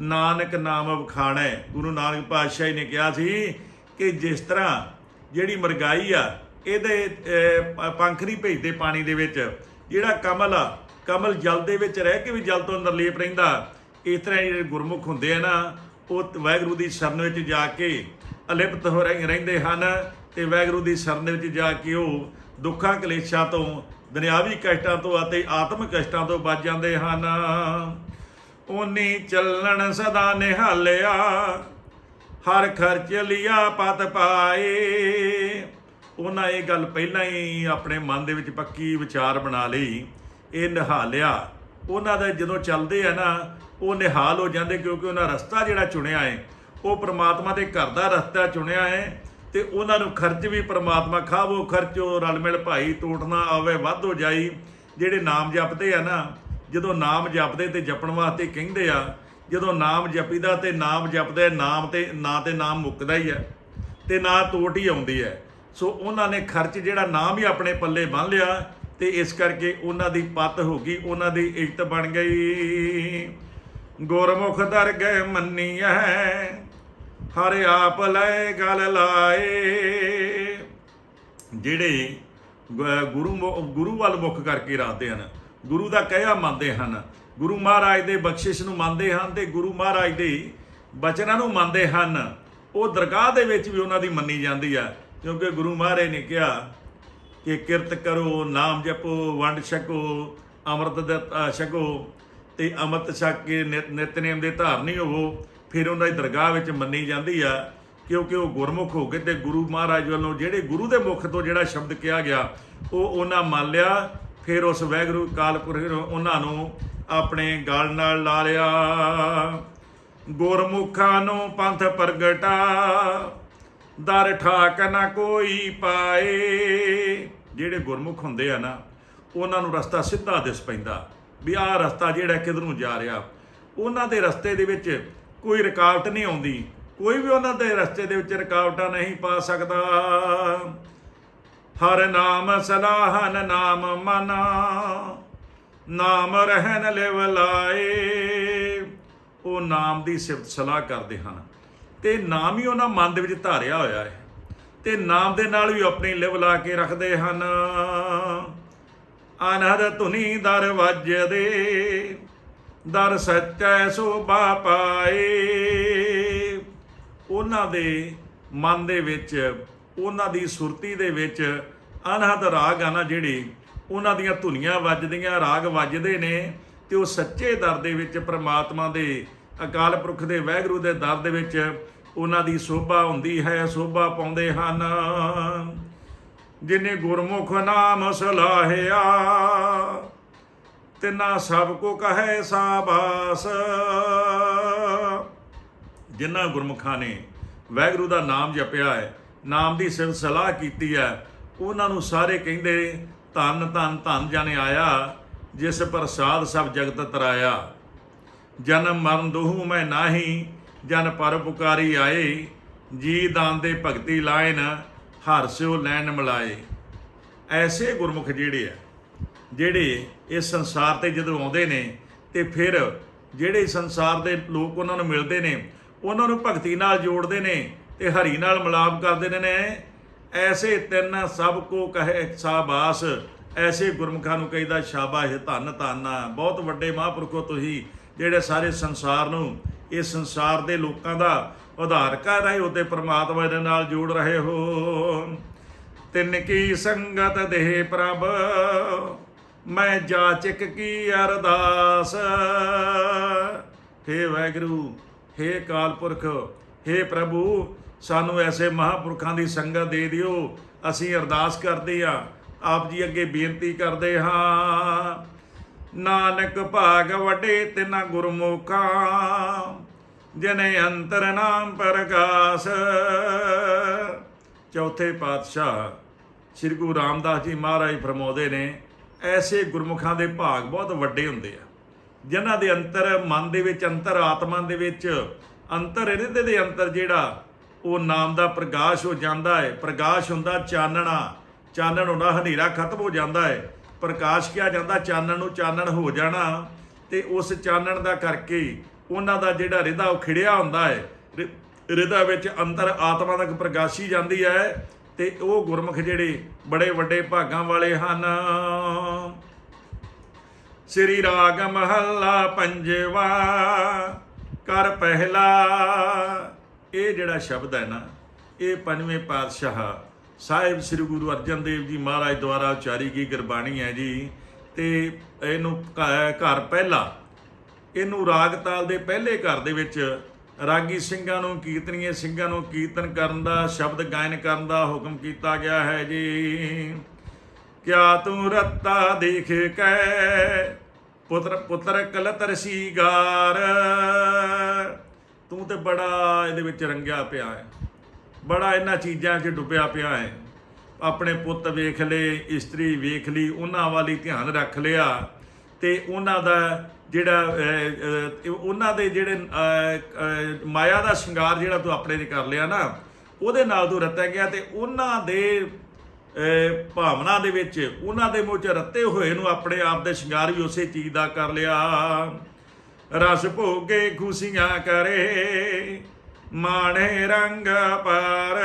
Speaker 1: ਨਾਨਕ ਨਾਮ ਵਖਾਣੈ। ਗੁਰੂ ਨਾਨਕ ਪਾਤਸ਼ਾਹ ਜੀ ਨੇ ਕਿਹਾ ਸੀ ਕਿ ਜਿਸ ਤਰ੍ਹਾਂ ਜਿਹੜੀ ਮਰਗਾਈ ਆ, ਇਹਦੇ ਪੰਖ ਨਹੀਂ ਭੇਜਦੇ ਪਾਣੀ ਦੇ ਵਿੱਚ, ਜਿਹੜਾ ਕਮਲ ਆ, ਕਮਲ ਜਲ ਦੇ ਵਿੱਚ ਰਹਿ ਕੇ ਵੀ ਜਲ ਤੋਂ ਅੰਦਰ ਲੇਪ ਰਹਿੰਦਾ। ਇਸ ਤਰ੍ਹਾਂ ਜਿਹੜੇ ਗੁਰਮੁਖ ਹੁੰਦੇ ਆ ਨਾ, ਉਹ ਵਾਹਿਗੁਰੂ ਦੀ ਸ਼ਰਨ ਵਿੱਚ ਜਾ ਕੇ ਅਲਿਪਤ ਹੋ ਰਹਿੰਦੇ ਹਨ ਤੇ ਵਾਹਿਗੁਰੂ ਦੀ ਸ਼ਰਨ ਵਿੱਚ ਜਾ ਕੇ ਉਹ ਦੁੱਖਾਂ, ਕਲੇਸ਼ਾਂ ਤੋਂ, ਦੁਨਿਆਵੀ ਕਸ਼ਟਾਂ ਤੋਂ ਅਤੇ ਆਤਮਿਕ ਕਸ਼ਟਾਂ ਤੋਂ ਬਚ ਜਾਂਦੇ ਹਨ। ਉਨੀ ਚੱਲਣ ਸਦਾ ਨਿਹਾਲਿਆ, ਹਰ ਖਰਚ ਲਿਆ ਪਤ ਪਾਏ। ਉਹਨਾਂ ਇਹ ਗੱਲ ਪਹਿਲਾਂ ਹੀ ਆਪਣੇ ਮਨ ਦੇ ਵਿੱਚ ਪੱਕੀ ਵਿਚਾਰ ਬਣਾ ਲਈ। ਇਹ ਨਿਹਾਲਿਆ। ਉਹਨਾਂ ਦਾ ਜਦੋਂ ਚੱਲਦੇ ਆ ਨਾ, ਉਹ ਨਿਹਾਲ ਹੋ ਜਾਂਦੇ ਕਿਉਂਕਿ ਉਹਨਾਂ ਰਸਤਾ ਜਿਹੜਾ ਚੁਣਿਆ ਹੈ, ਉਹ ਪ੍ਰਮਾਤਮਾ ਦੇ ਘਰ ਦਾ ਰਸਤਾ ਚੁਣਿਆ ਹੈ ਤੇ ਉਹਨਾਂ ਨੂੰ ਖਰਚ ਵੀ ਪ੍ਰਮਾਤਮਾ ਖਾਵੋ, ਖਰਚੋ ਰਲ ਮਿਲ ਭਾਈ ਟੂਟ ਨਾ ਆਵੇ, ਵੱਧ ਹੋ ਜਾਈ। ਜਿਹੜੇ ਨਾਮ ਜਪਦੇ ਆ ਨਾ ਜਦੋਂ ਨਾਮ ਜਪਦੇ ਤੇ ਜਪਣ ਵਾਸਤੇ ਕਹਿੰਦੇ ਆ, ਜਦੋਂ ਨਾਮ ਜਪੀਦਾ ਤੇ ਨਾਮ ਜਪਦੇ ਨਾਮ ਤੇ, ਨਾ ਤੇ ਨਾਮ ਮੁੱਕਦਾ ਹੀ ਆ ਤੇ ਨਾ ਤੋਟ ਹੀ ਆਉਂਦੀ ਹੈ। ਸੋ ਉਹਨਾਂ ਨੇ ਖਰਚ ਜਿਹੜਾ ਨਾਮ ਹੀ ਆਪਣੇ ਪੱਲੇ ਬੰਨ ਲਿਆ ਤੇ ਇਸ ਕਰਕੇ ਉਹਨਾਂ ਦੀ ਪਤ ਹੋ ਗਈ, ਉਹਨਾਂ ਦੀ ਇੱਜ਼ਤ ਬਣ ਗਈ। ਗੁਰਮੁਖ ਦਰ ਗਏ ਮੰਨੀਐ, ਹਰ ਆਪ ਲੈ ਗਲ ਲਾਏ। ਜਿਹੜੇ ਗੁਰੂ ਗੁਰੂ ਵੱਲ ਮੁੱਖ ਕਰਕੇ ਰੱਖਦੇ ਹਨ ਗੁਰੂ ਦਾ ਕਹਿਆ ਮੰਨਦੇ ਹਨ। ਗੁਰੂ ਮਹਾਰਾਜ ਦੇ ਬਖਸ਼ਿਸ਼ ਨੂੰ ਮੰਨਦੇ ਹਨ ਤੇ ਗੁਰੂ ਮਹਾਰਾਜ ਦੇ ਬਚਨਾਂ ਨੂੰ ਮੰਨਦੇ ਹਨ। ਉਹ ਦਰਗਾਹ ਦੇ ਵਿੱਚ ਵੀ ਉਹਨਾਂ ਦੀ ਮੰਨੀ ਜਾਂਦੀ ਆ। ਕਿਉਂਕਿ ਗੁਰੂ ਮਹਾਰਾਜ ਨੇ ਕਿਹਾ ਕਿ ਕਿਰਤ ਕਰੋ, ਨਾਮ ਜਪੋ, ਵੰਡ ਛਕੋ, ਅੰਮ੍ਰਿਤ ਦੇ ਛਕੋ ਤੇ ਅੰਮ੍ਰਿਤ ਛਕ ਕੇ ਨਿਤ- ਨਿਤਨੇਮ ਦੇ ਧਾਰਨੀ ਹੋਵੋ, ਫਿਰ ਉਹਨਾਂ ਦੀ ਦਰਗਾਹ ਵਿੱਚ ਮੰਨੀ ਜਾਂਦੀ ਆ। ਕਿਉਂਕਿ ਉਹ ਗੁਰਮੁਖ ਹੋ ਗਏ ਤੇ ਗੁਰੂ ਮਹਾਰਾਜ ਵੱਲੋਂ ਜਿਹੜੇ ਗੁਰੂ ਦੇ ਮੁਖ ਤੋਂ ਜਿਹੜਾ ਸ਼ਬਦ ਕਿਹਾ ਗਿਆ, ਉਹ ਉਹਨਾਂ ਮੰਨ ਲਿਆ ਫਿਰ ਉਸ ਵੈਗਰੂ ਕਾਲਪੁਰਖ ਨੂੰ ਉਹਨਾਂ ਨੂੰ ਆਪਣੇ ਗਲ ਨਾਲ ਲਾ ਲਿਆ। ਗੁਰਮੁਖਾਂ ਨੂੰ ਪੰਥ ਪ੍ਰਗਟਾ, ਦਰ ਠਾਕ ਨਾ ਕੋਈ ਪਾਏ। ਜਿਹੜੇ ਗੁਰਮੁਖ ਹੁੰਦੇ ਆ ਨਾ, ਉਹਨਾਂ ਨੂੰ ਰਸਤਾ ਸਿੱਧਾ ਦਿਸ ਪੈਂਦਾ ਵੀ ਆਹ ਰਸਤਾ ਜਿਹੜਾ ਕਿਧਰ ਨੂੰ ਜਾ ਰਿਹਾ। ਉਹਨਾਂ ਦੇ ਰਸਤੇ ਦੇ ਵਿੱਚ ਕੋਈ ਰੁਕਾਵਟ ਨਹੀਂ ਆਉਂਦੀ, ਕੋਈ ਵੀ ਉਹਨਾਂ ਦੇ ਰਸਤੇ ਦੇ ਵਿੱਚ ਰੁਕਾਵਟਾਂ ਨਹੀਂ ਪਾ ਸਕਦਾ। ਹਰ ਨਾਮ ਸਲਾਹਨ ਨਾਮ ਮਨਾ, ਨਾਮ ਰਹਿਣ ਲਿਵ ਲਾਏ। ਉਹ ਨਾਮ ਦੀ ਸਿਫਤ ਸਲਾਹ ਕਰਦੇ ਹਨ। ਤੇ ਨਾਮ ਹੀ ਉਹਨਾਂ ਮਨ ਦੇ ਵਿੱਚ ਧਾਰਿਆ ਹੋਇਆ ਹੈ। ਤੇ ਨਾਮ ਦੇ ਨਾਲ ਵੀ ਆਪਣੀ ਲਿਵ ਲਾ ਕੇ ਰੱਖਦੇ ਹਨ। ਅਨਹਦ ਧੁਨੀ ਦਰ ਵੱਜਦੇ, ਦਰ ਸੱਚੈ ਸੋਭਾ ਪਾਏ। ਉਹਨਾਂ ਦੇ ਮਨ ਦੇ ਵਿੱਚ ਉਹਨਾਂ ਦੀ ਸੁਰਤੀ ਦੇ ਵਿੱਚ ਅਨਹਦ ਰਾਗ ਆ ਨਾ ਜਿਹੜੇ, ਉਹਨਾਂ ਦੀਆਂ ਧੁਨੀਆਂ ਵੱਜਦੀਆਂ, ਰਾਗ ਵੱਜਦੇ ਨੇ ਤੇ ਉਹ ਸੱਚੇ ਦਰ ਦੇ ਵਿੱਚ ਪ੍ਰਮਾਤਮਾ ਦੇ ਅਕਾਲ ਪੁਰਖ ਦੇ ਵਹਿਗੁਰੂ ਦੇ ਦਰ ਦੇ ਵਿੱਚ ਉਹਨਾਂ ਦੀ ਸੋਭਾ ਹੁੰਦੀ ਹੈ, ਸੋਭਾ ਪਾਉਂਦੇ ਹਨ। ਜਿਨੇ ਗੁਰਮੁਖ ਨਾਮ ਸਲਾਹਿਆ, ਤਿਨਾ ਸਭ ਕੋ ਕਹੈ ਸਾਬਾਸ। ਜਿਨ੍ਹਾਂ ਗੁਰਮੁਖਾਂ ਨੇ ਵਾਹਿਗੁਰੂ ਦਾ ਨਾਮ ਜਪਿਆ ਹੈ ਨਾਮ ਦੀ ਸਿਰ ਸਲਾਹ ਕੀਤੀ ਹੈ। ਉਹਨਾਂ ਨੂੰ ਸਾਰੇ ਕਹਿੰਦੇ, ਧੰਨ ਧੰਨ ਧੰਨ ਜਨ ਆਇਆ, ਜਿਸ ਪ੍ਰਸਾਦ ਸਭ ਜਗਤ ਤਰਾਇਆ। ਜਨਮ ਮਰਨ ਦੋਹੂ ਮੈਂ ਨਾਹੀ, ਜਨ ਪਰ ਪੁਕਾਰੀ ਆਏ। ਜੀ ਦਾਨ ਦੇ ਭਗਤੀ ਲਾਇਨ, ਹਰ ਸਿਓ ਲੈਣ ਮਿਲਾਏ। ਐਸੇ ਗੁਰਮੁਖ ਜਿਹੜੇ ਆ, ਜਿਹੜੇ ਇਸ ਸੰਸਾਰ ਤੇ ਜਦੋਂ ਆਉਂਦੇ ਨੇ, ਤੇ ਫਿਰ ਜਿਹੜੇ ਸੰਸਾਰ ਦੇ ਲੋਕ ਉਹਨਾਂ ਨੂੰ ਮਿਲਦੇ ਨੇ, ਉਹਨਾਂ ਨੂੰ ਭਗਤੀ ਨਾਲ ਜੋੜਦੇ ਨੇ ਤੇ ਹਰੀ ਨਾਲ ਮਿਲਾਪ ਕਰਦੇ ਨੇ। ਐਸੇ ਤਿੰਨ ਸਭ ਕੋ ਕਹੇ ਸਾਬਾਸ। ਐਸੇ ਗੁਰਮੁਖਾਂ ਨੂੰ ਕਹਿੰਦਾ ਸ਼ਾਬਾਸ਼, ਧੰਨ ਧੰਨ। ਆ। ਬਹੁਤ ਵੱਡੇ ਮਹਾਂਪੁਰਖੋ ਤੁਸੀਂ ਜਿਹੜੇ ਸਾਰੇ ਸੰਸਾਰ ਨੂੰ ਇਸ ਸੰਸਾਰ ਦੇ ਲੋਕਾਂ ਦਾ ਉਧਾਰ ਕਰ ਰਹੇ ਹੋ ਤੇ ਪ੍ਰਮਾਤਮਾ ਦੇ ਨਾਲ ਜੋੜ ਰਹੇ ਹੋ। ਤਿੰਨ ਕੀ ਸੰਗਤ ਦੇਹ ਪ੍ਰਭ, ਮੈਂ ਜਾਚਕ ਕੀ ਅਰਦਾਸ। ਹੇ ਵਾਹਿਗੁਰੂ, ਹੇ ਕਾਲਪੁਰਖ ਹੇ ਪ੍ਰਭੂ ਸਾਨੂੰ ਐਸੇ ਮਹਾਪੁਰਖਾਂ ਦੀ ਸੰਗਤ ਦੇ ਦਿਓ, ਅਸੀਂ ਅਰਦਾਸ ਕਰਦੇ ਹਾਂ, ਆਪ ਜੀ ਅੱਗੇ ਬੇਨਤੀ ਕਰਦੇ ਹਾਂ। ਨਾਨਕ ਭਾਗ ਵੱਡੇ ਤਿਨਾ ਗੁਰਮੁਖਾਂ, ਜਿਨੇ ਅੰਤਰ ਨਾਮ ਪ੍ਰਕਾਸ਼। ਚੌਥੇ ਪਾਤਸ਼ਾਹ ਸ੍ਰੀ ਗੁਰੂ ਰਾਮਦਾਸ ਜੀ ਮਹਾਰਾਜ ਫਰਮਾਉਂਦੇ ਨੇ, ਐਸੇ ਗੁਰਮੁਖਾਂ ਦੇ ਭਾਗ ਬਹੁਤ ਵੱਡੇ ਹੁੰਦੇ ਆ, ਜਿਨ੍ਹਾਂ ਦੇ ਅੰਤਰ ਮਨ ਦੇ ਵਿੱਚ, ਅੰਤਰ ਆਤਮਾ ਦੇ ਵਿੱਚ, ਅੰਤਰ ਹਿਰਦੇ ਦੇ ਅੰਤਰ ਜਿਹੜਾ ਉਹ ਨਾਮ ਦਾ ਪ੍ਰਕਾਸ਼ ਹੋ ਜਾਂਦਾ ਹੈ। ਪ੍ਰਕਾਸ਼ ਹੁੰਦਾ ਚਾਨਣਾ। ਚਾਨਣ ਹੁੰਦਾ ਹਨੇਰਾ ਖਤਮ ਹੋ ਜਾਂਦਾ ਹੈ। ਪ੍ਰਕਾਸ਼ ਕਿਹਾ ਜਾਂਦਾ ਚਾਨਣ ਨੂੰ ਚਾਨਣ ਹੋ ਜਾਣਾ ਤੇ ਉਸ ਚਾਨਣ ਦਾ ਕਰਕੇ ਉਹਨਾਂ ਦਾ ਜਿਹੜਾ ਹਿਰਦਾ ਉਹ ਖਿੜਿਆ ਹੁੰਦਾ ਹੈ। ਰਿ- ਹਿਰਦਾ ਵਿੱਚ ਅੰਤਰ ਆਤਮਾ ਤੱਕ ਪ੍ਰਕਾਸ਼ੀ ਜਾਂਦੀ ਹੈ ਤੇ ਉਹ ਗੁਰਮੁਖ ਜਿਹੜੇ ਬੜੇ ਵੱਡੇ ਭਾਗਾਂ ਵਾਲੇ ਹਨ। ਸ੍ਰੀ ਰਾਗ ਮਹੱਲਾ ਪੰਜਵਾ, ਕਰ ਪਹਿਲਾ ਇਹ ਜਿਹੜਾ ਸ਼ਬਦ ਹੈ ਨਾ, ਇਹ ਪੰਜਵੇਂ ਪਾਤਸ਼ਾਹ ਸਾਹਿਬ ਸ੍ਰੀ ਗੁਰੂ ਅਰਜਨ ਦੇਵ ਜੀ ਮਹਾਰਾਜ ਦੁਆਰਾ ਉਚਾਰੀ ਗਈ ਗੁਰਬਾਣੀ ਹੈ ਜੀ, ਤੇ ਇਹਨੂੰ ਘਰ ਪਹਿਲਾ, ਇਹਨੂੰ ਰਾਗ ਤਾਲ ਦੇ ਪਹਿਲੇ ਘਰ ਦੇ ਵਿੱਚ ਰਾਗੀ ਸਿੰਘਾਂ ਨੂੰ ਕੀਰਤਨੀਏ ਸਿੰਘਾਂ ਨੂੰ ਕੀਰਤਨ ਕਰਨ ਦਾ, ਸ਼ਬਦ ਗਾਇਨ ਕਰਨ ਦਾ ਹੁਕਮ ਕੀਤਾ ਗਿਆ ਹੈ ਜੀ। ਕਿਆ ਤੂੰ ਰੱਤਾ ਦੇਖ ਕੈ ਪੁੱਤਰ ਪੁੱਤਰ ਕਲਤਰ ਸੀਗਾਰ? ਤੂੰ ਤੇ ਬੜਾ ਇਹਦੇ ਵਿੱਚ ਰੰਗਿਆ ਪਿਆ ਹੈ। ਬੜਾ ਇਹਨਾਂ ਚੀਜ਼ਾਂ 'ਚ ਡੁੱਬਿਆ ਪਿਆ ਹੈ। ਆਪਣੇ ਪੁੱਤ ਵੇਖ ਲਏ ਇਸਤਰੀ ਵੇਖ ਲਈ, ਉਹਨਾਂ ਵਾਲੀ ਧਿਆਨ ਰੱਖ ਲਿਆ। ਤੇ ਉਹਨਾਂ ਦਾ ਜਿਹੜਾ ਉਹਨਾਂ ਦੇ ਜਿਹੜੇ ਮਾਇਆ ਦਾ ਸ਼ਿੰਗਾਰ ਜਿਹੜਾ ਤੂੰ ਆਪਣੇ ਤੇ ਕਰ ਲਿਆ ਨਾ, ਉਹਦੇ ਨਾਲ ਤੂੰ ਰਤਿਆ ਗਿਆ ਤੇ ਉਹਨਾਂ ਦੇ ਭਾਵਨਾ ਦੇ ਵਿੱਚ, ਉਹਨਾਂ ਦੇ ਮੂੰਹ ਚ ਰੱਤੇ ਹੋਏ ਨੂੰ ਆਪਣੇ ਆਪ ਦੇ ਸ਼ਿੰਗਾਰ ਵੀ ਉਸੇ ਚੀਜ਼ ਦਾ ਕਰ ਲਿਆ। ਰਸ ਭੋਗੇ ਖੁਸ਼ੀਆਂ ਕਰੇ, ਮਾਣੇ ਰੰਗ ਪਰ।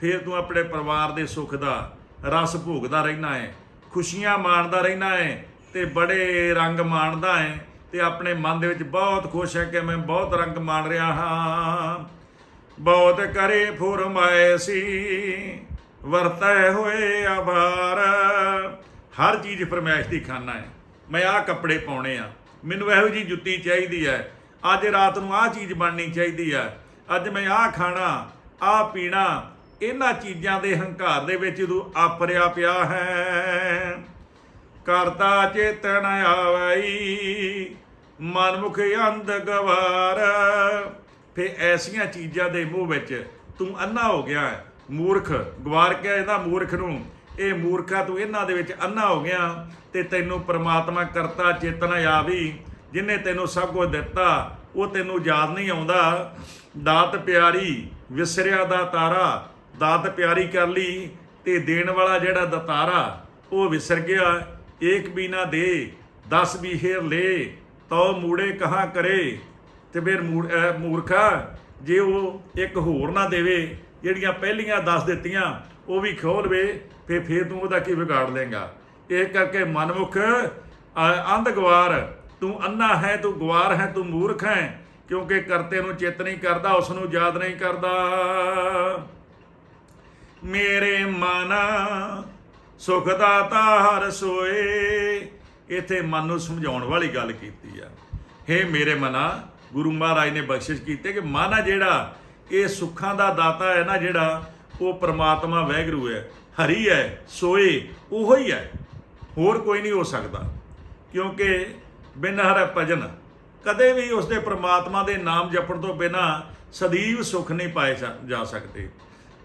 Speaker 1: ਫਿਰ ਤੂੰ ਆਪਣੇ ਪਰਿਵਾਰ ਦੇ ਸੁੱਖ ਦਾ ਰਸ ਭੋਗਦਾ ਰਹਿਣਾ ਹੈ ਖੁਸ਼ੀਆਂ ਮਾਣਦਾ ਰਹਿਣਾ ਹੈ ਤੇ ਬੜੇ ਰੰਗ ਮਾਣਦਾ ਹੈ ਤੇ ਆਪਣੇ ਮਨ ਦੇ ਵਿੱਚ ਬਹੁਤ ਖੁਸ਼ ਹੈ ਕਿ ਮੈਂ ਬਹੁਤ ਰੰਗ ਮਾਣ ਰਿਹਾ ਹਾਂ। ਬਹੁਤ ਕਰੇ ਫੁਰਮਾਏ ਸੀ, ਵਰਤੈ ਹੋਏ ਆਭਾਰ। ਹਰ ਚੀਜ਼ ਫਰਮਾਇਸ਼ ਦੀ ਖਾਨਾ ਹੈ ਮੈਂ ਆਹ ਕੱਪੜੇ ਪਾਉਣੇ ਆ। ਮੈਨੂੰ ਇਹੋ ਜੀ ਜੁੱਤੀ ਚਾਹੀਦੀ ਹੈ। ਅੱਜ ਰਾਤ ਨੂੰ ਆਹ ਚੀਜ਼ ਬਣਨੀ ਚਾਹੀਦੀ ਹੈ। ਅੱਜ ਮੈਂ ਆਹ ਖਾਣਾ, ਆਹ ਪੀਣਾ, ਇਹਨਾਂ ਚੀਜ਼ਾਂ ਦੇ ਹੰਕਾਰ ਦੇ ਵਿੱਚ ਤੂੰ ਆਪਰਿਆ ਪਿਆ ਹੈ। ਕਰਤਾ ਚੇਤਨ ਆਵਈ, ਮਨਮੁਖ ਅੰਧ ਗਵਾਰ। ਫੇ ਐਸੀਆਂ ਚੀਜ਼ਾਂ ਦੇ ਮੂੰਹ ਵਿੱਚ ਤੂੰ ਅੰਨਾ ਹੋ ਗਿਆ ਮੂਰਖ, ਗਵਾਰ ਕੇ ਇਹਦਾ ਮੂਰਖ ਨੂੰ। ਇਹ ਮੂਰਖਾ ਤੂੰ ਇਹਨਾਂ ਦੇ ਵਿੱਚ ਅੰਨਾ ਹੋ ਗਿਆ ਤੇ ਤੈਨੂੰ ਪ੍ਰਮਾਤਮਾ ਕਰਤਾ ਚੇਤਨ ਆਵੀ ਜਿਨੇ ਤੈਨੂੰ ਸਭ ਕੁਝ ਦਿੱਤਾ, ਉਹ ਤੈਨੂੰ ਯਾਦ ਨਹੀਂ ਆਉਂਦਾ। ਦਾਤ ਪਿਆਰੀ ਵਿਸਰਿਆ ਦਾ ਤਾਰਾ, ਦਾਤ ਪਿਆਰੀ ਕਰ ਲਈ ਤੇ ਦੇਣ ਵਾਲਾ ਜਿਹੜਾ ਦਤਾਰਾ, ਉਹ ਵਿਸਰ ਗਿਆ। ਏਕ ਵੀ ਨਾ ਦੇ 10 ਵੀ ਹੇਰ ਲੈ ਤੋ ਮੂੜੇ ਕਹਾ ਕਰੇ। ਤੇ ਫਿਰ ਮੂੜ- ਅਹ ਮੂਰਖਾ, ਜੇ ਉਹ ਇੱਕ ਹੋਰ ਨਾ ਦੇਵੇ, ਜਿਹੜੀਆਂ ਪਹਿਲੀਆਂ 10 ਦਿੱਤੀਆਂ ਉਹ ਵੀ ਖੋਲ ਲਵੇ ਫੇ ਫੇਰ ਤੂੰ ਉਹਦਾ ਕੀ ਵਿਗਾੜ ਲੇਗਾ ਇਹ ਕਰਕੇ ਮਨਮੁਖ, ਅ- ਅੰਧ ਗਵਾਰ, ਤੂੰ ਅੰਨਾ ਹੈ, ਤੂੰ ਗਵਾਰ ਹੈ, ਤੂੰ ਮੂਰਖ ਹੈ, ਕਿਉਂਕਿ ਕਰਤੇ ਨੂੰ ਚਿੱਤ ਨਹੀਂ ਕਰਦਾ, ਉਸ ਨੂੰ ਯਾਦ ਨਹੀਂ ਕਰਦਾ। ਮੇਰੇ ਮਨ, ਸੁਖ ਦਾਤਾ ਹਰ ਸੋਏ। ਇਥੇ ਮਨ ਨੂੰ ਸਮਝਾਉਣ ਵਾਲੀ ਗੱਲ ਕੀਤੀ ਆ। ਹੇ ਮੇਰੇ ਮਨਾ, ਗੁਰੂ ਮਹਾਰਾਜ ਨੇ ਬਖਸ਼ਿਸ਼ ਕੀਤੀ ਕਿ ਮਨ ਆ ਜਿਹੜਾ, ਇਹ ਸੁੱਖਾਂ ਦਾ ਦਾਤਾ ਹੈ ਨਾ ਜਿਹੜਾ ਉਹ ਪ੍ਰਮਾਤਮਾ ਵਹਿਗੁਰੂ ਹੈ, ਹਰੀ ਹੈ, ਸੋਏ, ਉਹੋ ਹੀ ਹੈ। ਹੋਰ ਕੋਈ ਨਹੀਂ ਹੋ ਸਕਦਾ, ਕਿਉਂਕਿ ਬਿਨਹਰ ਭਜਨ ਕਦੇ ਵੀ ਉਸਦੇ ਪ੍ਰਮਾਤਮਾ ਦੇ ਨਾਮ ਜਪਣ ਤੋਂ ਬਿਨਾ ਸਦੀਵ ਸੁਖ ਨਹੀਂ ਪਾਏ ਜਾ- ਸਕਦੇ।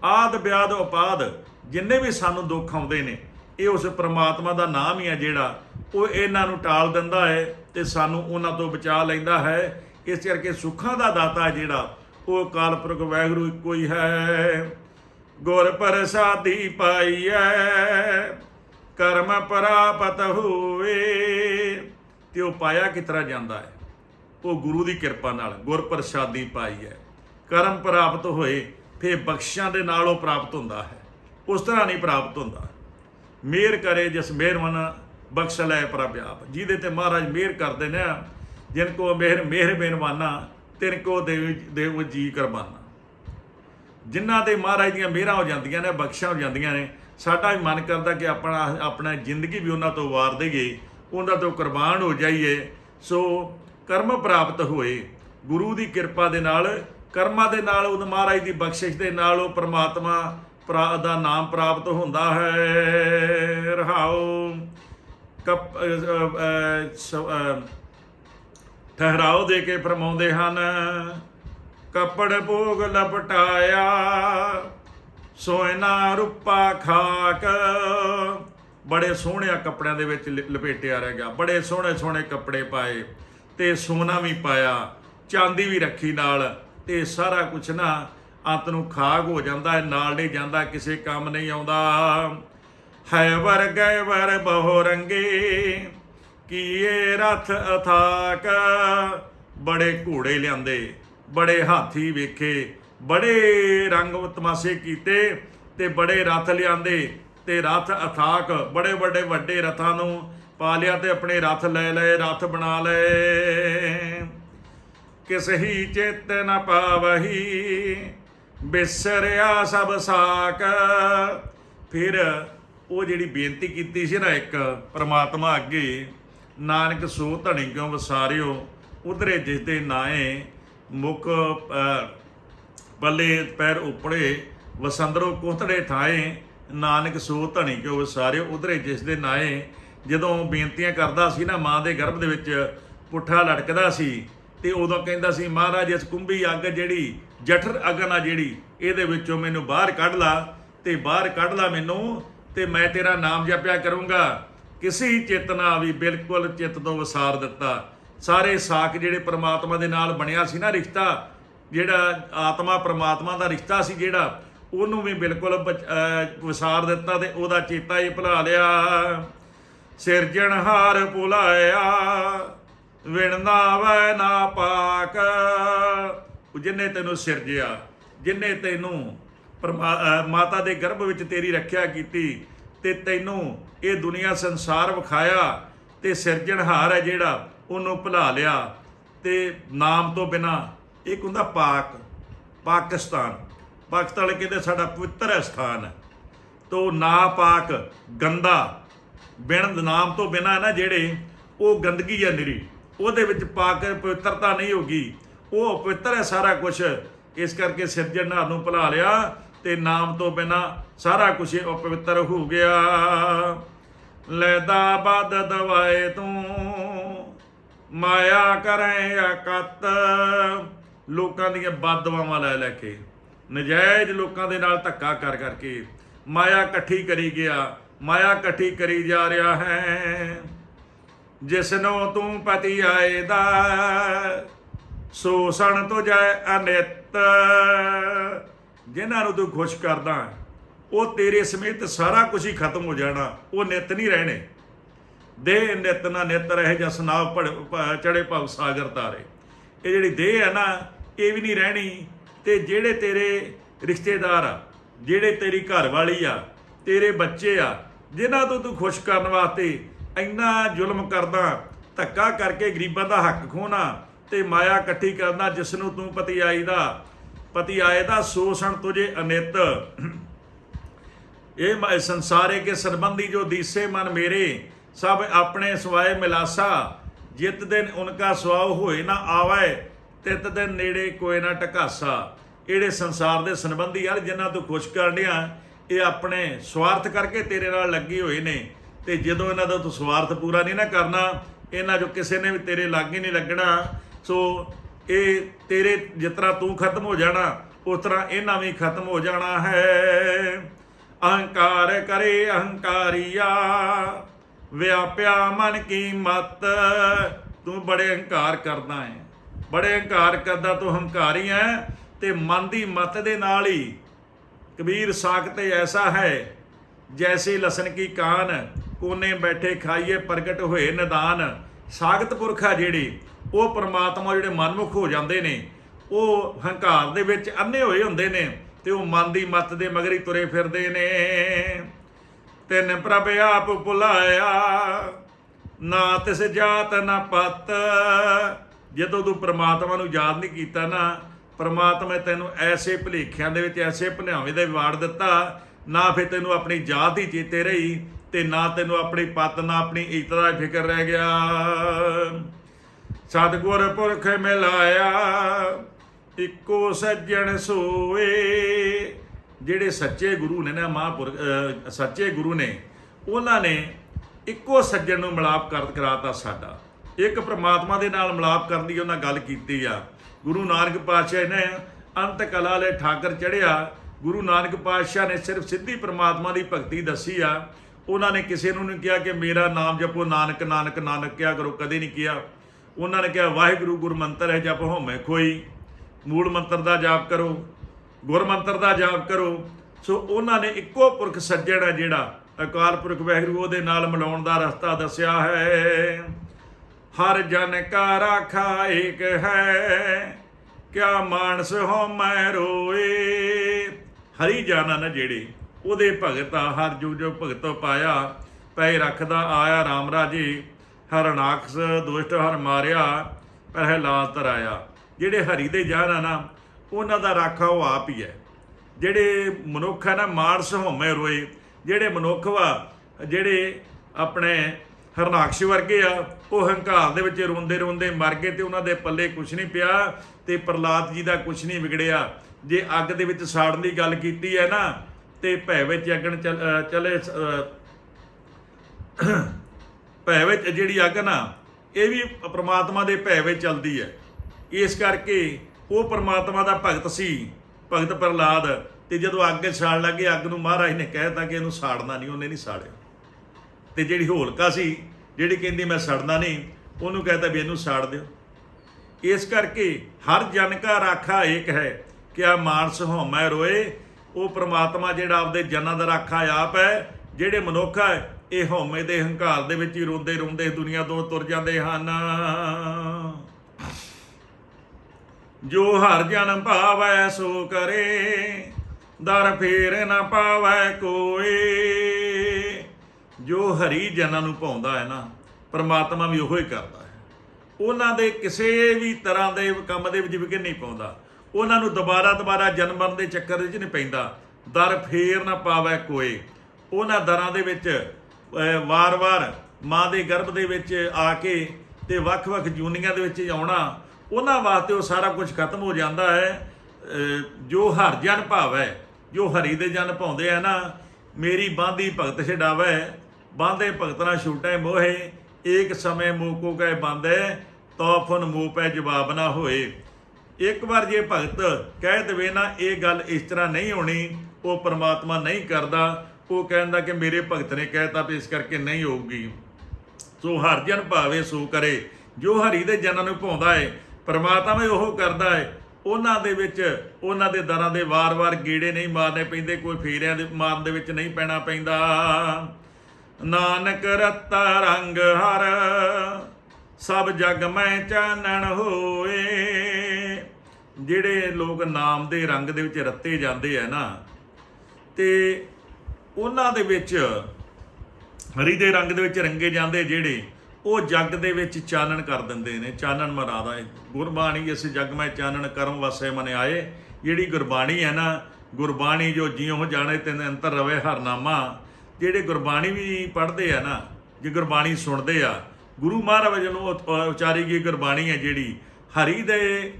Speaker 1: ਆਦ ਬਿਆਦ ਉਪਾਦ ਜਿੰਨੇ ਵੀ ਸਾਨੂੰ ਦੁੱਖ ਆਉਂਦੇ ਨੇ, ਇਹ ਉਸ ਪ੍ਰਮਾਤਮਾ ਦਾ ਨਾਮ ਹੀ ਹੈ ਜਿਹੜਾ ਉਹ ਇਹਨਾਂ ਨੂੰ ਟਾਲ ਦਿੰਦਾ ਹੈ ਤੇ ਸਾਨੂੰ ਉਹਨਾਂ ਤੋਂ ਬਚਾ ਲੈਂਦਾ ਹੈ। ਇਸ ਕਰਕੇ ਸੁੱਖਾਂ ਦਾ ਦਾਤਾ ਜਿਹੜਾ ਉਹ ਕਾਲਪੁਰਖ ਵਾਹਿਗੁਰੂ ਇੱਕੋ ਹੀ ਹੈ। ਗੁਰ ਪ੍ਰਸਾਦੀ ਪਾਈਐ, ਕਰਮ ਪ੍ਰਾਪਤ ਹੋਏ ਤੇ ਉਹ ਪਾਇਆ ਕਿਸ ਤਰ੍ਹਾਂ ਜਾਂਦਾ ਹੈ? ਉਹ ਗੁਰੂ ਦੀ ਕਿਰਪਾ ਨਾਲ ਗੁਰ ਪ੍ਰਸਾਦੀ ਪਾਈ ਹੈ ਕਰਮ ਪ੍ਰਾਪਤ ਹੋਏ ਫੇ ਬਖਸ਼ਾਂ ਦੇ ਨਾਲ ਉਹ ਪ੍ਰਾਪਤ ਹੁੰਦਾ ਹੈ। ਉਸ ਤਰ੍ਹਾਂ ਨਹੀਂ ਪ੍ਰਾਪਤ ਹੁੰਦਾ। ਮਿਹਰ ਕਰੇ ਜਿਸ ਮਿਹਰਮਨ ਬਖਸ਼ ਲੈ ਪ੍ਰਭ ਆਪ। ਜਿਹਦੇ ਤੇ ਮਹਾਰਾਜ ਮਿਹਰ ਕਰਦੇ ਨੇ, ਜਿਨ ਕੋ ਮਿਹਰ ਮਿਹਰ ਬੇਨਵਾਨਾ ਤਿਨ ਕੋ ਦੇਵ ਦੇਵ ਜੀ ਕਰਬਾਨਾ। ਜਿਨ੍ਹਾਂ ਤੇ ਮਹਾਰਾਜ ਦੀਆਂ ਮਿਹਰਾਂ ਹੋ ਜਾਂਦੀਆਂ ਨੇ ਬਖਸ਼ਾਂ ਹੋ ਜਾਂਦੀਆਂ ਨੇ, ਸਾਡਾ ਵੀ ਮਨ ਕਰਦਾ ਕਿ ਆਪਣਾ ਆਪਣਾ ਜ਼ਿੰਦਗੀ ਵੀ ਉਹਨਾਂ ਤੋਂ ਵਾਰ ਦੇਈਏ, ਉਹਨਾਂ ਤੋਂ ਕੁਰਬਾਨ ਹੋ ਜਾਈਏ। ਸੋ ਕਰਮ ਪ੍ਰਾਪਤ ਹੋਏ। ਗੁਰੂ ਦੀ ਕਿਰਪਾ ਦੇ ਨਾਲ, ਕਰਮਾਂ ਦੇ ਨਾਲ ਉਹ ਮਹਾਰਾਜ ਦੀ ਬਖਸ਼ਿਸ਼ ਦੇ ਨਾਲ ਉਹ ਪ੍ਰਮਾਤਮਾ ਪ੍ਰਾ, ਦਾ ਨਾਮ ਪ੍ਰਾਪਤ ਹੁੰਦਾ ਹੈ। ਰਹਾਓ। ਕਪ ਠਹਿਰਾਓ ਦੇ ਕੇ ਫਰਮਾਉਂਦੇ ਹਨ। ਕੱਪੜ ਭੋਗ ਲਪਟਾਇਆ, ਸੋਇਨਾ ਰੁਪਾ ਖਾਕ। ਬੜੇ ਸੋਹਣਿਆ ਕੱਪੜਿਆਂ ਦੇ ਵਿੱਚ ਲ- ਲਪੇਟਿਆ ਰਹਿ ਗਿਆ। ਬੜੇ ਸੋਹਣੇ ਸੋਹਣੇ ਕੱਪੜੇ ਪਾਏ ਤੇ ਸੋਨਾ ਵੀ ਪਾਇਆ, ਚਾਂਦੀ ਵੀ ਰੱਖੀ ਨਾਲ ਤੇ ਸਾਰਾ ਕੁਝ ਨਾ ਅੰਤ ਨੂੰ ਖਾਗ ਹੋ ਜਾਂਦਾ ਹੈ ਨਾਲ ਨਹੀਂ ਜਾਂਦਾ, ਕਿਸੇ ਕੰਮ ਨਹੀਂ ਆਉਂਦਾ। ਹੈ ਵਰ ਗਏ ਵਰ ਬਹੁ ਰੰਗੇ, ਕੀਏ ਰਥ ਅਥਾਕ। ਬੜੇ ਘੋੜੇ ਲਿਆਂਦੇ ਬੜੇ ਹਾਥੀ ਵੇਖੇ, ਬੜੇ ਰੰਗ ਤਮਾਸ਼ੇ ਕੀਤੇ ਤੇ ਬੜੇ ਰਥ ਲਿਆਂਦੇ ਤੇ ਰਥ ਅਥਾਕ, ਬੜੇ ਵੱਡੇ ਵੱਡੇ ਰਥਾਂ ਨੂੰ ਪਾ ਲਿਆ ਤੇ ਆਪਣੇ ਰਥ ਲੈ ਲਏ, ਰਥ ਬਣਾ ਲਏ। ਕਿਸ ਹੀ ਚਿਤ ਨ ਪਾਵਹੀ, ਬਿਸਰਿਆ ਸਭ ਸਾਕ। ਫਿਰ ਉਹ ਜਿਹੜੀ ਬੇਨਤੀ ਕੀਤੀ ਸੀ ਨਾ ਇੱਕ ਪ੍ਰਮਾਤਮਾ ਅੱਗੇ, ਨਾਨਕ ਸੋ ਧਣੀ ਕਿਉ ਵਸਾਰਿਓ, ਉਧਰੇ ਜਿਸ ਦੇ ਨਾਏ ਮੁਖ ਪੱਲੇ, ਪੈਰ ਉਪੜੇ ਵਸੰਦਰੋ ਕੋਤੜੇ ਥਾਏ, ਨਾਨਕ ਸੋ ਧਣੀ ਕਿਉ ਵਸਾਰਿਓ ਉਧਰੇ ਜਿਸ ਦੇ ਨਾਏ। ਜਦੋਂ ਬੇਨਤੀਆਂ ਕਰਦਾ ਸੀ ਨਾ ਮਾਂ ਦੇ ਗਰਭ ਦੇ ਵਿੱਚ ਪੁੱਠਾ ਲਟਕਦਾ ਸੀ, ਤੇ ਉਦੋਂ ਕਹਿੰਦਾ ਸੀ, ਮਹਾਰਾਜ, ਇਸ ਕੁੰਭੀ ਅੱਗ ਜਿਹੜੀ, ਜਠਰ ਅਗਨ ਆ ਜਿਹੜੀ, ਇਹਦੇ ਵਿੱਚੋਂ ਮੈਨੂੰ ਬਾਹਰ ਕੱਢ ਲਾ, ਤੇ ਬਾਹਰ ਕੱਢ ਲਾ ਮੈਨੂੰ, ਤੇ ਮੈਂ ਤੇਰਾ ਨਾਮ ਜਪਿਆ ਕਰੂੰਗਾ। ਕਿਸੇ ਚੇਤਨਾ ਵੀ ਬਿਲਕੁਲ ਚਿੱਤ ਤੋਂ ਵਸਾਰ ਦਿੱਤਾ। ਸਾਰੇ ਸਾਖ ਜਿਹੜੇ ਪ੍ਰਮਾਤਮਾ ਦੇ ਨਾਲ ਬਣਿਆ ਸੀ ਨਾ ਰਿਸ਼ਤਾ, ਜਿਹੜਾ ਆਤਮਾ ਪ੍ਰਮਾਤਮਾ ਦਾ ਰਿਸ਼ਤਾ ਸੀ ਜਿਹੜਾ, ਉਹਨੂੰ ਵੀ ਬਿਲਕੁਲ ਬਚ- ਵਸਾਰ ਦਿੱਤਾ ਤੇ ਉਹਦਾ ਚੇਤਾ ਹੀ ਭੁਲਾ ਲਿਆ। ਸਿਰਜਣਹਾਰ ਭੁਲਾਇਆ ਵਿਣਨਾ ਵੈ ਨਾ ਪਾਕ। ਜਿਨੇ ਤੈਨੂੰ ਸਿਰਜਿਆ, ਜਿਨੇ ਤੈਨੂੰ ਪਰਮਾ- ਮਾਤਾ ਦੇ ਗਰਭ ਵਿੱਚ ਤੇਰੀ ਰੱਖਿਆ ਕੀਤੀ, ਤੇ ਤੈਨੂੰ ਇਹ ਦੁਨੀਆ ਸੰਸਾਰ ਵਿਖਾਇਆ, ਤੇ ਸਿਰਜਣਹਾਰ ਹੈ ਜਿਹੜਾ ਉਹਨੂੰ ਭੁਲਾ ਲਿਆ ਤੇ ਨਾਮ ਤੋਂ ਬਿਨਾ ਇੱਕ ਹੁੰਦਾ ਪਾਕ, ਪਾਕਿਸਤਾਨ। ਪਾਕਿਸਤਾਨ ਕਹਿੰਦੇ ਸਾਡਾ ਪਵਿੱਤਰ ਹੈ ਸਥਾਨ ਹੈ। ਤੋ ਨਾ ਪਾਕ, ਗੰਦਾ, ਬਿਨ ਨਾਮ ਤੋਂ ਬਿਨਾ ਨਾ ਜਿਹੜੇ ਉਹ ਗੰਦਗੀ ਹੈ ਨਿਰੀ। ਉਹਦੇ ਵਿੱਚ ਪਾਕ ਪਵਿੱਤਰਤਾ ਨਹੀਂ ਹੋਗੀ। ਉਹ ਪਵਿੱਤਰ ਹੈ ਸਾਰਾ ਕੁਝ ਇਸ ਕਰਕੇ ਸਿਰਜਣਹਾਰ ਨੂੰ ਭੁਲਾ ਲਿਆ ਤੇ ਨਾਮ ਤੋਂ ਬਿਨਾ ਸਾਰਾ ਕੁਝ ਅਪਵਿੱਤਰ ਹੋ ਗਿਆ। ਲੈਦਾ ਬਦ ਦਵਾਏ ਤੂੰ। ਮਾਇਆ ਕਰੇ ਅਕਤ। ਲੋਕਾਂ ਦੀਆਂ ਬਦਦੁਆਵਾਂ ਲੈ ਲੈ ਕੇ, ਨਜਾਇਜ਼ ਲੋਕਾਂ ਦੇ ਨਾਲ ਧੱਕਾ ਕਰ ਕਰਕੇ ਮਾਇਆ ਇਕੱਠੀ ਕਰੀ ਗਿਆ, ਮਾਇਆ ਇਕੱਠੀ ਕਰੀ ਜਾ ਰਿਹਾ ਹੈ। ਜਿਸਨੋਂ ਤੂੰ ਪਤੀ ਆਏ ਆਏਦਾ ਸੋਸਣ ਤੋਂ ਜਾਏ ਅਨਿਤ। ਜਿਨ੍ਹਾਂ ਨੂੰ ਤੂੰ ਖੁਸ਼ ਕਰਦਾ, ਉਹ ਤੇਰੇ ਸਮੇਤ ਸਾਰਾ ਕੁਝ ਹੀ ਖਤਮ ਹੋ ਜਾਣਾ, ਉਹ ਨਿਤ ਨਹੀਂ ਰਹਿਣੇ। ਦੇਹ ਨਿਤ ਨਾ ਨਿਤ ਰਹੇ ਜਸ ਨਾਵ ਪੜ ਚੜੇ ਭਵ ਸਾਗਰ ਤਾਰੇ। ਇਹ ਜਿਹੜੀ ਦੇਹ ਹੈ ਨਾ, ਇਹ ਵੀ ਨਹੀਂ ਰਹਿਣੀ। ਤੇ ਜਿਹੜੇ ਤੇਰੇ ਰਿਸ਼ਤੇਦਾਰ ਆ, ਜਿਹੜੇ ਤੇਰੀ ਘਰ ਵਾਲੀ ਆ, ਤੇਰੇ ਬੱਚੇ ਆ, ਜਿਨ੍ਹਾਂ ਤੋਂ ਤੂੰ ਖੁਸ਼ ਕਰਨ ਵਾਸਤੇ ਇੰਨਾ ਜ਼ੁਲਮ ਕਰਦਾ, ਧੱਕਾ ਕਰਕੇ ਗਰੀਬਾਂ ਦਾ ਹੱਕ ਖੋਣਾ ਤੇ ਮਾਇਆ ਇਕੱਠੀ ਕਰਨਾ ਜਿਸ ਨੂੰ ਤੂੰ ਪਤੀ ਆਈ ਦਾ ਪਤੀ ਆਏ ਦਾ ਸੋਸਣ ਤੁਝੇ ਅਨਿਤ। ਇਹ ਮ- ਸੰਸਾਰੇ ਕੇ ਸਰਬੰਧੀ ਜੋ ਦੀਸੇ ਮਨ ਮੇਰੇ ਸਭ ਆਪਣੇ ਸਵਾਏ ਮਿਲਾਸਾ, ਜਿਤ ਦਿਨ ਉਨਕਾ ਸਵਾਉ ਹੋਏ ਨਾ ਆਵੇ, ਤਿਤ ਦਿਨ ਨੇੜੇ ਕੋਈ ਨਾ ਟਕਾਸਾ। ਇਹੜੇ ਸੰਸਾਰ ਦੇ ਸੰਬੰਧੀ ਯਾਰ ਜਿਨ੍ਹਾਂ ਤੋਂ ਖੁਸ਼ ਕਰਨਿਆ ਇਹ ਆਪਣੇ ਸਵਾਰਥ ਕਰਕੇ ਤੇਰੇ ਨਾਲ ਲੱਗੇ ਹੋਏ ਨੇ। ਤੇ ਜਦੋਂ ਇਹਨਾਂ ਦਾ ਤੂੰ ਸਵਾਰਥ ਪੂਰਾ ਨਹੀਂ ਨਾ ਕਰਨਾ, ਇਹਨਾਂ ਜੋ ਕਿਸੇ ਨੇ ਵੀ ਤੇਰੇ ਲਾਗੇ ਨਹੀਂ ਲੱਗਣਾ। ਸੋ ਇਹ ਤੇਰੇ ਜਿਸ ਤਰ੍ਹਾਂ ਤੂੰ ਖਤਮ ਹੋ ਜਾਣਾ, ਉਸ ਤਰ੍ਹਾਂ ਇਹਨਾਂ ਵੀ ਖਤਮ ਹੋ ਜਾਣਾ ਹੈ। ਅਹੰਕਾਰ ਕਰੇ ਅਹੰਕਾਰੀਆ। ਵਿਆਪਿਆ ਮਨ ਕੀ ਮਤ, ਤੂੰ ਬੜੇ ਹੰਕਾਰ ਕਰਦਾ ਹੈ ਬੜੇ ਹੰਕਾਰ ਕਰਦਾ ਤੂੰ ਹੰਕਾਰੀ ਹੈ ਤੇ ਮਨ ਦੀ ਮਤ ਦੇ ਨਾਲ ਹੀ ਕਬੀਰ ਸਾਖਤ ਐਸਾ ਹੈ, ਜੈਸੇ ਲਸਣ ਕੀ ਕਾਨ, ਕੋਨੇ ਬੈਠੇ ਖਾਈਏ ਪ੍ਰਗਟ ਹੋਏ ਨਿਦਾਨ। ਸਾਖਤ ਪੁਰਖਾ ਜਿਹੜੇ, ਉਹ ਪਰਮਾਤਮਾ ਜਿਹੜੇ ਮਨਮੁਖ ਹੋ ਜਾਂਦੇ ਨੇ, ਉਹ ਹੰਕਾਰ ਦੇ ਵਿੱਚ ਅੰਨੇ ਹੋਏ ਹੁੰਦੇ ਨੇ ਤੇ ਉਹ ਮਨ ਦੀ ਮੱਤ ਦੇ ਮਗਰ ਹੀ ਤੁਰੇ ਫਿਰਦੇ ਨੇ। ਤਿੰਨ ਪ੍ਰਭ ਆਪ ਭੁਲਾਇਆ ਨਾ ਤਿਸ ਜਾਤ ਨਾ ਪਤ। ਜਦੋਂ ਤੂੰ ਪ੍ਰਮਾਤਮਾ ਨੂੰ ਯਾਦ ਨਹੀਂ ਕੀਤਾ ਨਾ, ਪ੍ਰਮਾਤਮਾ ਤੈਨੂੰ ਐਸੇ ਭਲੇਖਿਆਂ ਦੇ ਵਿੱਚ, ਐਸੇ ਭਨਿਆਵੇਂ ਦੇ ਵਾੜ ਦਿੱਤਾ, ਨਾ ਫਿਰ ਤੈਨੂੰ ਆਪਣੀ ਜਾਤ ਹੀ ਚੇਤੇ ਰਹੀ ਤੇ ਨਾ ਤੈਨੂੰ ਆਪਣੀ ਪਤ, ਨਾ ਆਪਣੀ ਇੱਜ਼ਤ ਦਾ ਫਿਕਰ ਰਹਿ ਗਿਆ। ਸਤਿਗੁਰ ਪੁਰਖ ਮਿਲਾਇਆ, ਇੱਕੋ ਸੱਜਣ ਸੋਏ ਜਿਹੜੇ ਸੱਚੇ ਗੁਰੂ ਨੇ ਨਾ ਮਹਾਂਪੁਰਖ ਸੱਚੇ ਗੁਰੂ ਨੇ, ਉਹਨਾਂ ਨੇ ਇੱਕੋ ਸੱਜਣ ਨੂੰ ਮਿਲਾਪ ਕਰ, ਕਰਾਤਾ ਸਾਡਾ। ਇੱਕ ਪ੍ਰਮਾਤਮਾ ਦੇ ਨਾਲ ਮਿਲਾਪ ਕਰਨ ਦੀ ਉਹਨਾਂ ਗੱਲ ਕੀਤੀ ਆ। ਗੁਰੂ ਨਾਨਕ ਪਾਤਸ਼ਾਹ ਨੇ ਅੰਤ ਕਲਾ ਲੈ ਠਾਕਰ ਚੜਿਆ ਗੁਰੂ ਨਾਨਕ ਪਾਤਸ਼ਾਹ ਨੇ ਸਿਰਫ ਸਿੱਧੀ ਪ੍ਰਮਾਤਮਾ ਦੀ ਭਗਤੀ ਦੱਸੀ ਆ। ਉਹਨਾਂ ਨੇ ਕਿਸੇ ਨੂੰ ਨਹੀਂ ਕਿਹਾ ਕਿ ਮੇਰਾ ਨਾਮ ਜਪੋ, ਨਾਨਕ ਨਾਨਕ ਨਾਨਕ ਕਿਹਾ ਕਰੋ, ਕਦੇ ਨਹੀਂ ਕਿਹਾ। ਉਹਨਾਂ ਨੇ ਕਿਹਾ, ਵਾਹਿਗੁਰੂ ਗੁਰ ਮੰਤਰ ਹੈ, ਜਪ, ਹਉਮੈ ਕੋਈ ਮੂਲ ਮੰਤਰ ਦਾ ਜਾਪ ਕਰੋ। ਗੁਰ ਮੰਤਰ ਦਾ ਜਾਪ ਕਰੋ। ਸੋ ਉਹਨਾਂ ਨੇ ਇੱਕੋ ਪੁਰਖ ਸੱਜਣ ਹੈ ਜਿਹੜਾ ਅਕਾਲ ਪੁਰਖ ਵਾਹਿਗੁਰੂ ਉਹਦੇ ਨਾਲ ਮਿਲਾਉਣ ਦਾ ਰਸਤਾ ਦੱਸਿਆ ਹੈ। ਹਰ ਜਨ ਕਾ ਰਾਖਾ ਏਕ ਹੈ, ਕਿਆ ਮਾਨਸ ਹੋ ਮੈਂ ਰੋਏ। ਹਰੀ ਜਾਨਾ ਜਿਹੜੇ, ਉਹਦੇ ਭਗਤ ਆ, ਹਰ ਜੋ ਜੋ ਭਗਤੋ ਪਾਇਆ, ਪੈ ਰੱਖਦਾ ਆਇਆ ਰਾਮ ਰਾਜੇ। ਹਰਨਾਕਸ ਦੁਸ਼ਟ ਹਰ ਮਾਰਿਆ ਪਹਿਲਾਦ ਤਰਾਇਆ ਜਿਹੜੇ ਹਰੀ ਦੇ ਜਾਨ ਆ ਨਾ ਉਹਨਾਂ ਦਾ ਰਾਖਾ ਉਹ ਆਪ ਹੀ ਹੈ। ਜਿਹੜੇ ਮਨੁੱਖ ਹੈ ਨਾ ਮਾਰਸ ਹੋਮੇ ਰੋਏ। ਜਿਹੜੇ ਮਨੁੱਖ ਵਾ, ਜਿਹੜੇ ਆਪਣੇ ਹਰਨਾਕਸ਼ ਵਰਗੇ ਆ, ਉਹ ਹੰਕਾਰ ਦੇ ਵਿੱਚ ਰੋਂਦੇ ਰੋਂਦੇ ਮਰ ਗਏ ਤੇ ਉਹਨਾਂ ਦੇ ਪੱਲੇ ਕੁਝ ਨਹੀਂ ਪਿਆ ਤੇ ਪ੍ਰਲਾਦ ਜੀ ਦਾ ਕੁਝ ਨਹੀਂ ਵਿਗੜਿਆ। ਜੇ ਅੱਗ ਦੇ ਵਿੱਚ ਸਾੜਨ ਦੀ ਗੱਲ ਕੀਤੀ ਹੈ ਨਾ, ਤੇ ਭੈ ਵਿੱਚ ਅਗਣ ਚੱਲ- ਚਲੇ, ਅਹ, ਭੈ ਵਿੱਚ ਜਿਹੜੀ ਅੱਗ ਨਾ, ਇਹ ਵੀ ਪ੍ਰਮਾਤਮਾ ਦੇ ਭੈ ਵਿੱਚ ਚੱਲਦੀ ਹੈ। ਇਸ ਕਰਕੇ ਉਹ ਪਰਮਾਤਮਾ ਦਾ ਭਗਤ ਸੀ, ਭਗਤ ਪ੍ਰਲਾਦ ਤੇ ਜਦੋਂ ਅੱਗ ਛਾੜ ਲੱਗੇ ਅੱਗ ਨੂੰ ਮਹਾਰਾਜ ਨੇ ਕਹਿਤਾ ਕਿ ਇਹਨੂੰ ਸਾੜਨਾ ਨਹੀਂ, ਉਹਨੇ ਨਹੀਂ ਸਾੜਿਆ। ਤੇ ਜਿਹੜੀ ਹੋਲਕਾ ਸੀ, ਜਿਹੜੀ ਕਹਿੰਦੀ ਮੈਂ ਸੜਨਾ ਨਹੀਂ, ਉਹਨੂੰ ਕਹਿੰਦਾ ਵੀ ਇਹਨੂੰ ਸਾੜ ਦਿਓ। ਇਸ ਕਰਕੇ ਹਰ ਜਨ ਕਾ ਰਾਖਾ ਏਕ ਹੈ, ਕਿ ਕਿਆ ਮਾਨਸ ਹਉਮੈ ਰੋਏ, ਉਹ ਪ੍ਰਮਾਤਮਾ ਜਿਹੜਾ ਆਪਦੇ ਜਨਾਂ ਦਾ ਰਾਖਾ ਆਪ ਹੈ, ਜਿਹੜੇ ਮਨੁੱਖ ਹੈ, ਇਹ ਹਉਮੈ ਦੇ ਹੰਕਾਰ ਦੇ ਵਿੱਚ ਹੀ ਰੋਂਦੇ ਰੋਂਦੇ ਦੁਨੀਆ ਤੋਂ ਤੁਰ ਜਾਂਦੇ ਹਨ। ਜੋ ਹਰ ਜਨ ਭਾਵੈ ਸੋ ਕਰੇ, ਦਰ ਫੇਰ ਨਾ ਪਾਵੈ ਕੋਏ। ਜੋ ਹਰੀ ਜਨਾਂ ਨੂੰ ਪਾਉਂਦਾ ਹੈ ਨਾ, ਪਰਮਾਤਮਾ ਵੀ ਉਹੋ ਹੀ ਕਰਦਾ ਹੈ। ਉਹਨਾਂ ਦੇ ਕਿਸੇ ਵੀ ਤਰ੍ਹਾਂ ਦੇ ਕੰਮ ਦੇ ਵਿੱਚ ਵਿਘਨ ਨਹੀਂ ਪਾਉਂਦਾ। ਉਹਨਾਂ ਨੂੰ ਦੁਬਾਰਾ ਦੁਬਾਰਾ ਜਨਮ ਦੇ ਚੱਕਰ ਵਿੱਚ ਨਹੀਂ ਪੈਂਦਾ। ਦਰ ਫੇਰ ਨਾ ਪਾਵੈ ਕੋਏ। ਉਹਨਾਂ ਦਰਾਂ ਦੇ ਵਿੱਚ ਵਾਰ-ਵਾਰ ਮਾਂ ਦੇ ਗਰਭ ਦੇ ਵਿੱਚ ਆ ਕੇ ਤੇ ਵੱਖ-ਵੱਖ ਜੂਨੀਆਂ ਦੇ ਵਿੱਚ ਆਉਣਾ ਉਹਨਾਂ ਵਾਸਤੇ ਉਹ ਸਾਰਾ ਕੁਝ ਖਤਮ ਹੋ ਜਾਂਦਾ ਹੈ। ਜੋ ਹਰ ਜਨ ਭਾਵੈ, ਜੋ ਹਰੀ ਦੇ ਜਨ ਪਾਉਂਦੇ ਆ ਨਾ, ਮੇਰੀ ਬਾਂਦੀ ਭਗਤ ਛਡਾਵੈ, ਬਾਂਦੇ ਭਗਤਨਾ ਛੂਟੈ ਮੋਹੇ, ਏਕ ਸਮੇਂ ਮੋਕੋ ਕੈ ਬੰਦੇ ਤੌਫਨ ਮੂਹ ਪੈ ਜਵਾਬ ਨਾ ਹੋਏ। ਇੱਕ ਵਾਰ ਜੇ ਭਗਤ ਕਹਿ ਦੇਵੇ ਨਾ, ਇਹ ਗੱਲ ਇਸ ਤਰ੍ਹਾਂ ਨਹੀਂ ਹੋਣੀ, ਉਹ ਪਰਮਾਤਮਾ ਨਹੀਂ ਕਰਦਾ, ਉਹ ਕਹਿੰਦਾ ਕਿ ਮੇਰੇ ਭਗਤ ਨੇ ਕਹਿਤਾ ਵੀ ਇਸ ਕਰਕੇ ਨਹੀਂ ਹੋਊਗੀ। ਸੋ ਹਰ ਜਨ ਭਾਵੇ ਸੋ ਕਰੇ, ਜੋ ਹਰੀ ਦੇ ਜਨਾਂ ਨੂੰ ਭਾਉਂਦਾ ਹੈ ਪਰਮਾਤਮਾ ਵੀ ਉਹ ਕਰਦਾ ਹੈ ਉਹਨਾਂ ਦੇ ਵਿੱਚ, ਉਹਨਾਂ ਦੇ ਦਰਾਂ ਦੇ ਵਾਰ-ਵਾਰ ਗੇੜੇ ਨਹੀਂ ਮਾਰਨੇ ਪੈਂਦੇ, ਕੋਈ ਫੇਰਿਆਂ ਦੇ ਮਾਰਨ ਦੇ ਵਿੱਚ ਨਹੀਂ ਪੈਣਾ ਪੈਂਦਾ। ਨਾਨਕ ਰਤਾ ਰੰਗ ਹਰ, ਸਭ ਜਗ ਮੈਂ ਚਾਨਣ ਹੋਏ। ਜਿਹੜੇ ਲੋਕ ਨਾਮ ਦੇ ਰੰਗ ਦੇ ਵਿੱਚ ਰੱਤੇ ਜਾਂਦੇ ਆ ਨਾ, ਤੇ ਉਹਨਾਂ ਦੇ ਵਿੱਚ, ਹਰੀ ਦੇ ਰੰਗ ਦੇ ਵਿੱਚ ਰੰਗੇ ਜਾਂਦੇ ਜਿਹੜੇ ਉਹ ਜੱਗ ਦੇ ਵਿੱਚ ਚਾਨਣ ਕਰ ਦਿੰਦੇ ਨੇ। ਚਾਨਣ ਮਰਾਦਾ ਹੈ ਗੁਰਬਾਣੀ ਇਸ ਜੱਗ ਮੈਂ ਚਾਨਣ ਕਰਮ ਵਸੇ ਮਨ ਆਏ। ਜਿਹੜੀ ਗੁਰਬਾਣੀ ਹੈ ਨਾ, ਗੁਰਬਾਣੀ ਜੋ ਜਿਉ ਜਾਣੇ ਤਿੰਨ ਅੰਤਰ ਰਵੇ ਹਰਨਾਮਾ, ਜਿਹੜੇ ਗੁਰਬਾਣੀ ਵੀ ਪੜ੍ਹਦੇ ਆ ਨਾ, ਜੇ ਗੁਰਬਾਣੀ ਸੁਣਦੇ ਆ, ਗੁਰੂ ਮਹਾਰਾਜ ਨੂੰ ਉਤ- ਉਚਾਰੀ ਗਈ ਗੁਰਬਾਣੀ ਹੈ ਜਿਹੜੀ ਹਰੀ ਦੇ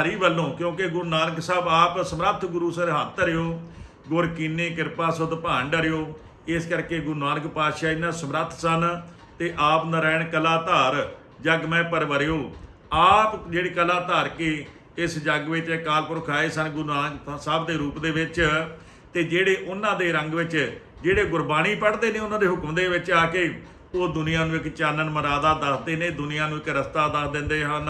Speaker 1: ਹਰੀ ਵੱਲੋਂ, ਕਿਉਂਕਿ ਗੁਰੂ ਨਾਨਕ ਸਾਹਿਬ ਆਪ ਸਮਰੱਥ ਗੁਰੂ ਸਰ ਹੱਥ ਧਰਿਓ, ਗੁਰ ਕੀਨੇ ਕਿਰਪਾ ਸੁਧ ਭਾਂਡਰਿਓ ਇਸ ਕਰਕੇ ਗੁਰੂ ਨਾਨਕ ਪਾਤਸ਼ਾਹ ਇਹਨਾਂ ਸਮਰੱਥ ਸਨ। ਤੇ ਆਪ ਨਾਰਾਇਣ ਕਲਾ ਧਾਰ ਜਗ ਮੈਂ ਪਰਵਰਿਓ। ਆਪ ਜਿਹੜੀ ਕਲਾ ਧਾਰ ਕੇ ਇਸ ਜੱਗ ਵਿੱਚ ਅਕਾਲ ਪੁਰਖ ਆਏ ਸਨ ਗੁਰੂ ਨਾਨਕ ਸਾਹਿਬ ਦੇ ਰੂਪ ਦੇ ਵਿੱਚ ਤੇ ਜਿਹੜੇ ਉਹਨਾਂ ਦੇ ਰੰਗ ਵਿੱਚ ਜਿਹੜੇ ਗੁਰਬਾਣੀ ਪੜ੍ਹਦੇ ਨੇ ਉਹਨਾਂ ਦੇ ਹੁਕਮ ਦੇ ਵਿੱਚ ਆ ਕੇ ਉਹ ਦੁਨੀਆ ਨੂੰ ਇੱਕ ਚਾਨਣ ਮਰਾਦਾ ਦੱਸਦੇ ਨੇ, ਦੁਨੀਆ ਨੂੰ ਇੱਕ ਰਸਤਾ ਦੱਸ ਦਿੰਦੇ ਹਨ।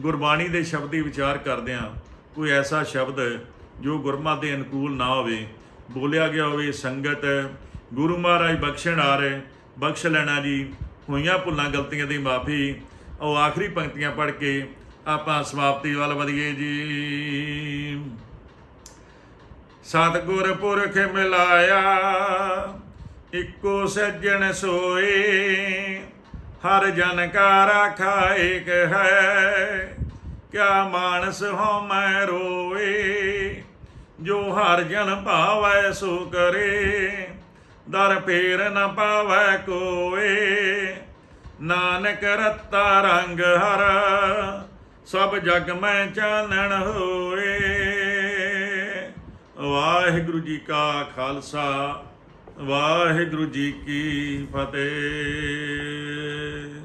Speaker 1: ਗੁਰਬਾਣੀ ਦੇ ਸ਼ਬਦੀ ਵਿਚਾਰ ਕਰਦਿਆਂ ਕੋਈ ਐਸਾ ਸ਼ਬਦ ਜੋ ਗੁਰਮਤਿ ਦੇ ਅਨੁਕੂਲ ਨਾ ਹੋਵੇ। ਬੋਲਿਆ ਗਿਆ ਹੋਵੇ ਸੰਗਤ, ਗੁਰੂ ਮਹਾਰਾਜ ਬਖਸ਼ਣ ਆ ਰਹੇ ਬਖਸ਼ ਲੈਣਾ ਜੀ। ਹੋਈਆਂ ਭੁੱਲਾਂ, ਗਲਤੀਆਂ ਦੀ ਮਾਫੀ। ਉਹ ਆਖਰੀ ਪੰਕਤੀਆਂ ਪੜ੍ਹ ਕੇ ਆਪਾਂ ਸਮਾਪਤੀ ਵੱਲ ਵਧੀਏ ਜੀ। ਸਤਿਗੁਰ ਪੁਰਖ ਮਿਲਾਇਆ, ਇੱਕੋ ਸੱਜਣ ਸੋਏ। ਹਰ ਜਨ ਕਾ ਰਾਖਾ ਏਕ ਹੈ। ਕਿਆ ਮਾਨਸ ਹੋ ਮੈਂ ਰੋਏ, ਜੋ ਹਰ ਜਨ ਭਾਵੈ ਸੋ ਕਰੇ। ਦਰ ਫੇਰ ਨ ਪਾਵੈ ਕੋਏ। ਨਾਨਕ ਰਤਾ ਰੰਗ ਹਰ, ਸਭ ਜਗ ਮੈਂ ਚਾਨਣ ਹੋਏ। ਵਾਹਿਗੁਰੂ ਜੀ ਕਾ ਖਾਲਸਾ, ਵਾਹਿਗੁਰੂ ਜੀ ਕੀ ਫਤਿਹ।